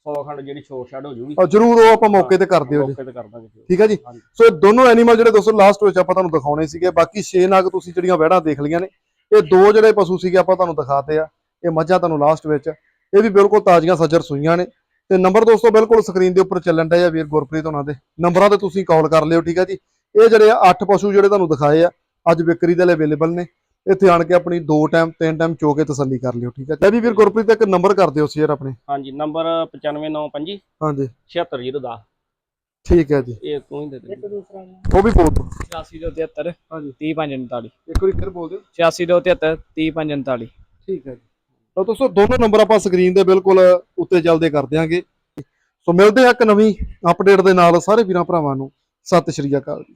100 ਖੰਡ ਜਿਹੜੀ ਛੋਟ ਛੱਡ ਹੋ ਜੂਗੀ। ਜਰੂਰ ਉਹ ਆਪਾਂ ਮੌਕੇ ਤੇ ਕਰ ਦਿਓ ਜੀ। ਮੌਕੇ ਤੇ ਕਰ ਦਾਂਗੇ ਜੀ। ਠੀਕ ਹੈ ਜੀ? ਹਾਂਜੀ। ਸੋ ਦੋਨੋਂ ਐਨੀਮਲ ਜਿਹੜੇ ਦੋਸਤੋ ਲਾਸਟ ਵਿੱਚ ਆਪਾਂ ਤੁਹਾਨੂੰ ਦਿਖਾਉਣੇ ਸੀਗੇ। ਬਾਕੀ 6 ਨਗ ਤੁਸੀਂ ਜਿਹੜੀਆਂ ਵਹਿੜਾਂ ਦੇਖ ਲਈਆਂ ਨੇ ਇਹ ਦੋ ਜਿਹੜੇ ਪਸ਼ੂ ਸੀਗੇ ਆਪਾਂ ਤੁਹਾਨੂੰ ਦਿਖਾਤੇ ਆ। ਇਹ ਮੱਝਾਂ ਤੁਹਾਨੂੰ ਲਾਸਟ ਵਿੱਚ। ਇਹ ਵੀ ਬਿਲਕੁਲ ਤਾਜ਼ੀਆਂ ਸੱਜਰ ਸੂਈਆਂ ਨੇ। ਤੇ ਨੰਬਰ ਦੋਸਤੋ ਬਿਲਕੁਲ ਸਕਰੀਨ ਦੇ ਉੱਪਰ ਚੱਲਣ ਡਿਆ ਵੀਰ ਗੁਰਪ੍ਰੀਤ ਉਹਨਾਂ ਦੇ। ਨੰਬਰਾਂ ਤੇ ਤੁਸੀਂ ਕਾਲ ਕਰ ਲਿਓ ਠੀਕ ਹੈ ਜੀ? ਇਹ ਜਿਹੜੇ ਆ 8 ਪਸ਼ੂ ਜਿਹੜੇ ਤੁਹਾਨੂੰ ਦਿਖਾਏ ਆ ਅੱਜ ਵਿਕਰੀ ਦੇ ਲਈ ਅਵੇਲੇਬਲ ਨੇ। ਇੱਥੇ ਆਣ ਕੇ ਆਪਣੀ ਦੋ ਟਾਈਮ ਤਿੰਨ ਟਾਈਮ ਚੋ ਕੇ ਤਸੱਲੀ ਕਰ ਲਿਓ ਠੀਕ ਹੈ ਲੈ ਵੀ ਵੀਰ ਗੁਰਪ੍ਰੀਤ ਇੱਕ ਨੰਬਰ ਕਰ ਦਿਓ ਸ਼ੇਅਰ ਆਪਣੇ। ਹਾਂਜੀ ਨੰਬਰ 95925 ਹਾਂਜੀ। 76010 ਠੀਕ ਹੈ ਜੀ। ਇਹ ਤੂੰ ਹੀ ਦੇ ਦੇ। ਇੱਕ ਦੂਸਰਾ। ਉਹ ਵੀ ਬੋਲ ਦਿਓ 8673 ਹਾਂਜੀ। 30549 ਇੱਕ ਵਾਰੀ ਫਿਰ ਬੋਲ ਦਿਓ। 8673 30549 ਠੀਕ ਹੈ ਜੀ। ਤਾਂ ਦੋਸਤੋ ਦੋਨੋਂ ਨੰਬਰ ਆਪਾਂ ਸਕਰੀਨ ਦੇ ਬਿਲਕੁਲ ਉੱਤੇ ਚੱਲਦੇ ਕਰ ਦਿਆਂਗੇ। ਸੋ ਮਿਲਦੇ ਆ ਇੱਕ ਨਵੀਂ ਅਪਡੇਟ ਦੇ ਨਾਲ ਸਾਰੇ ਵੀਰਾਂ ਭਰਾਵਾਂ ਨੂੰ। ਸਤਿ ਸ਼੍ਰੀ ਅਕਾਲ ਜੀ।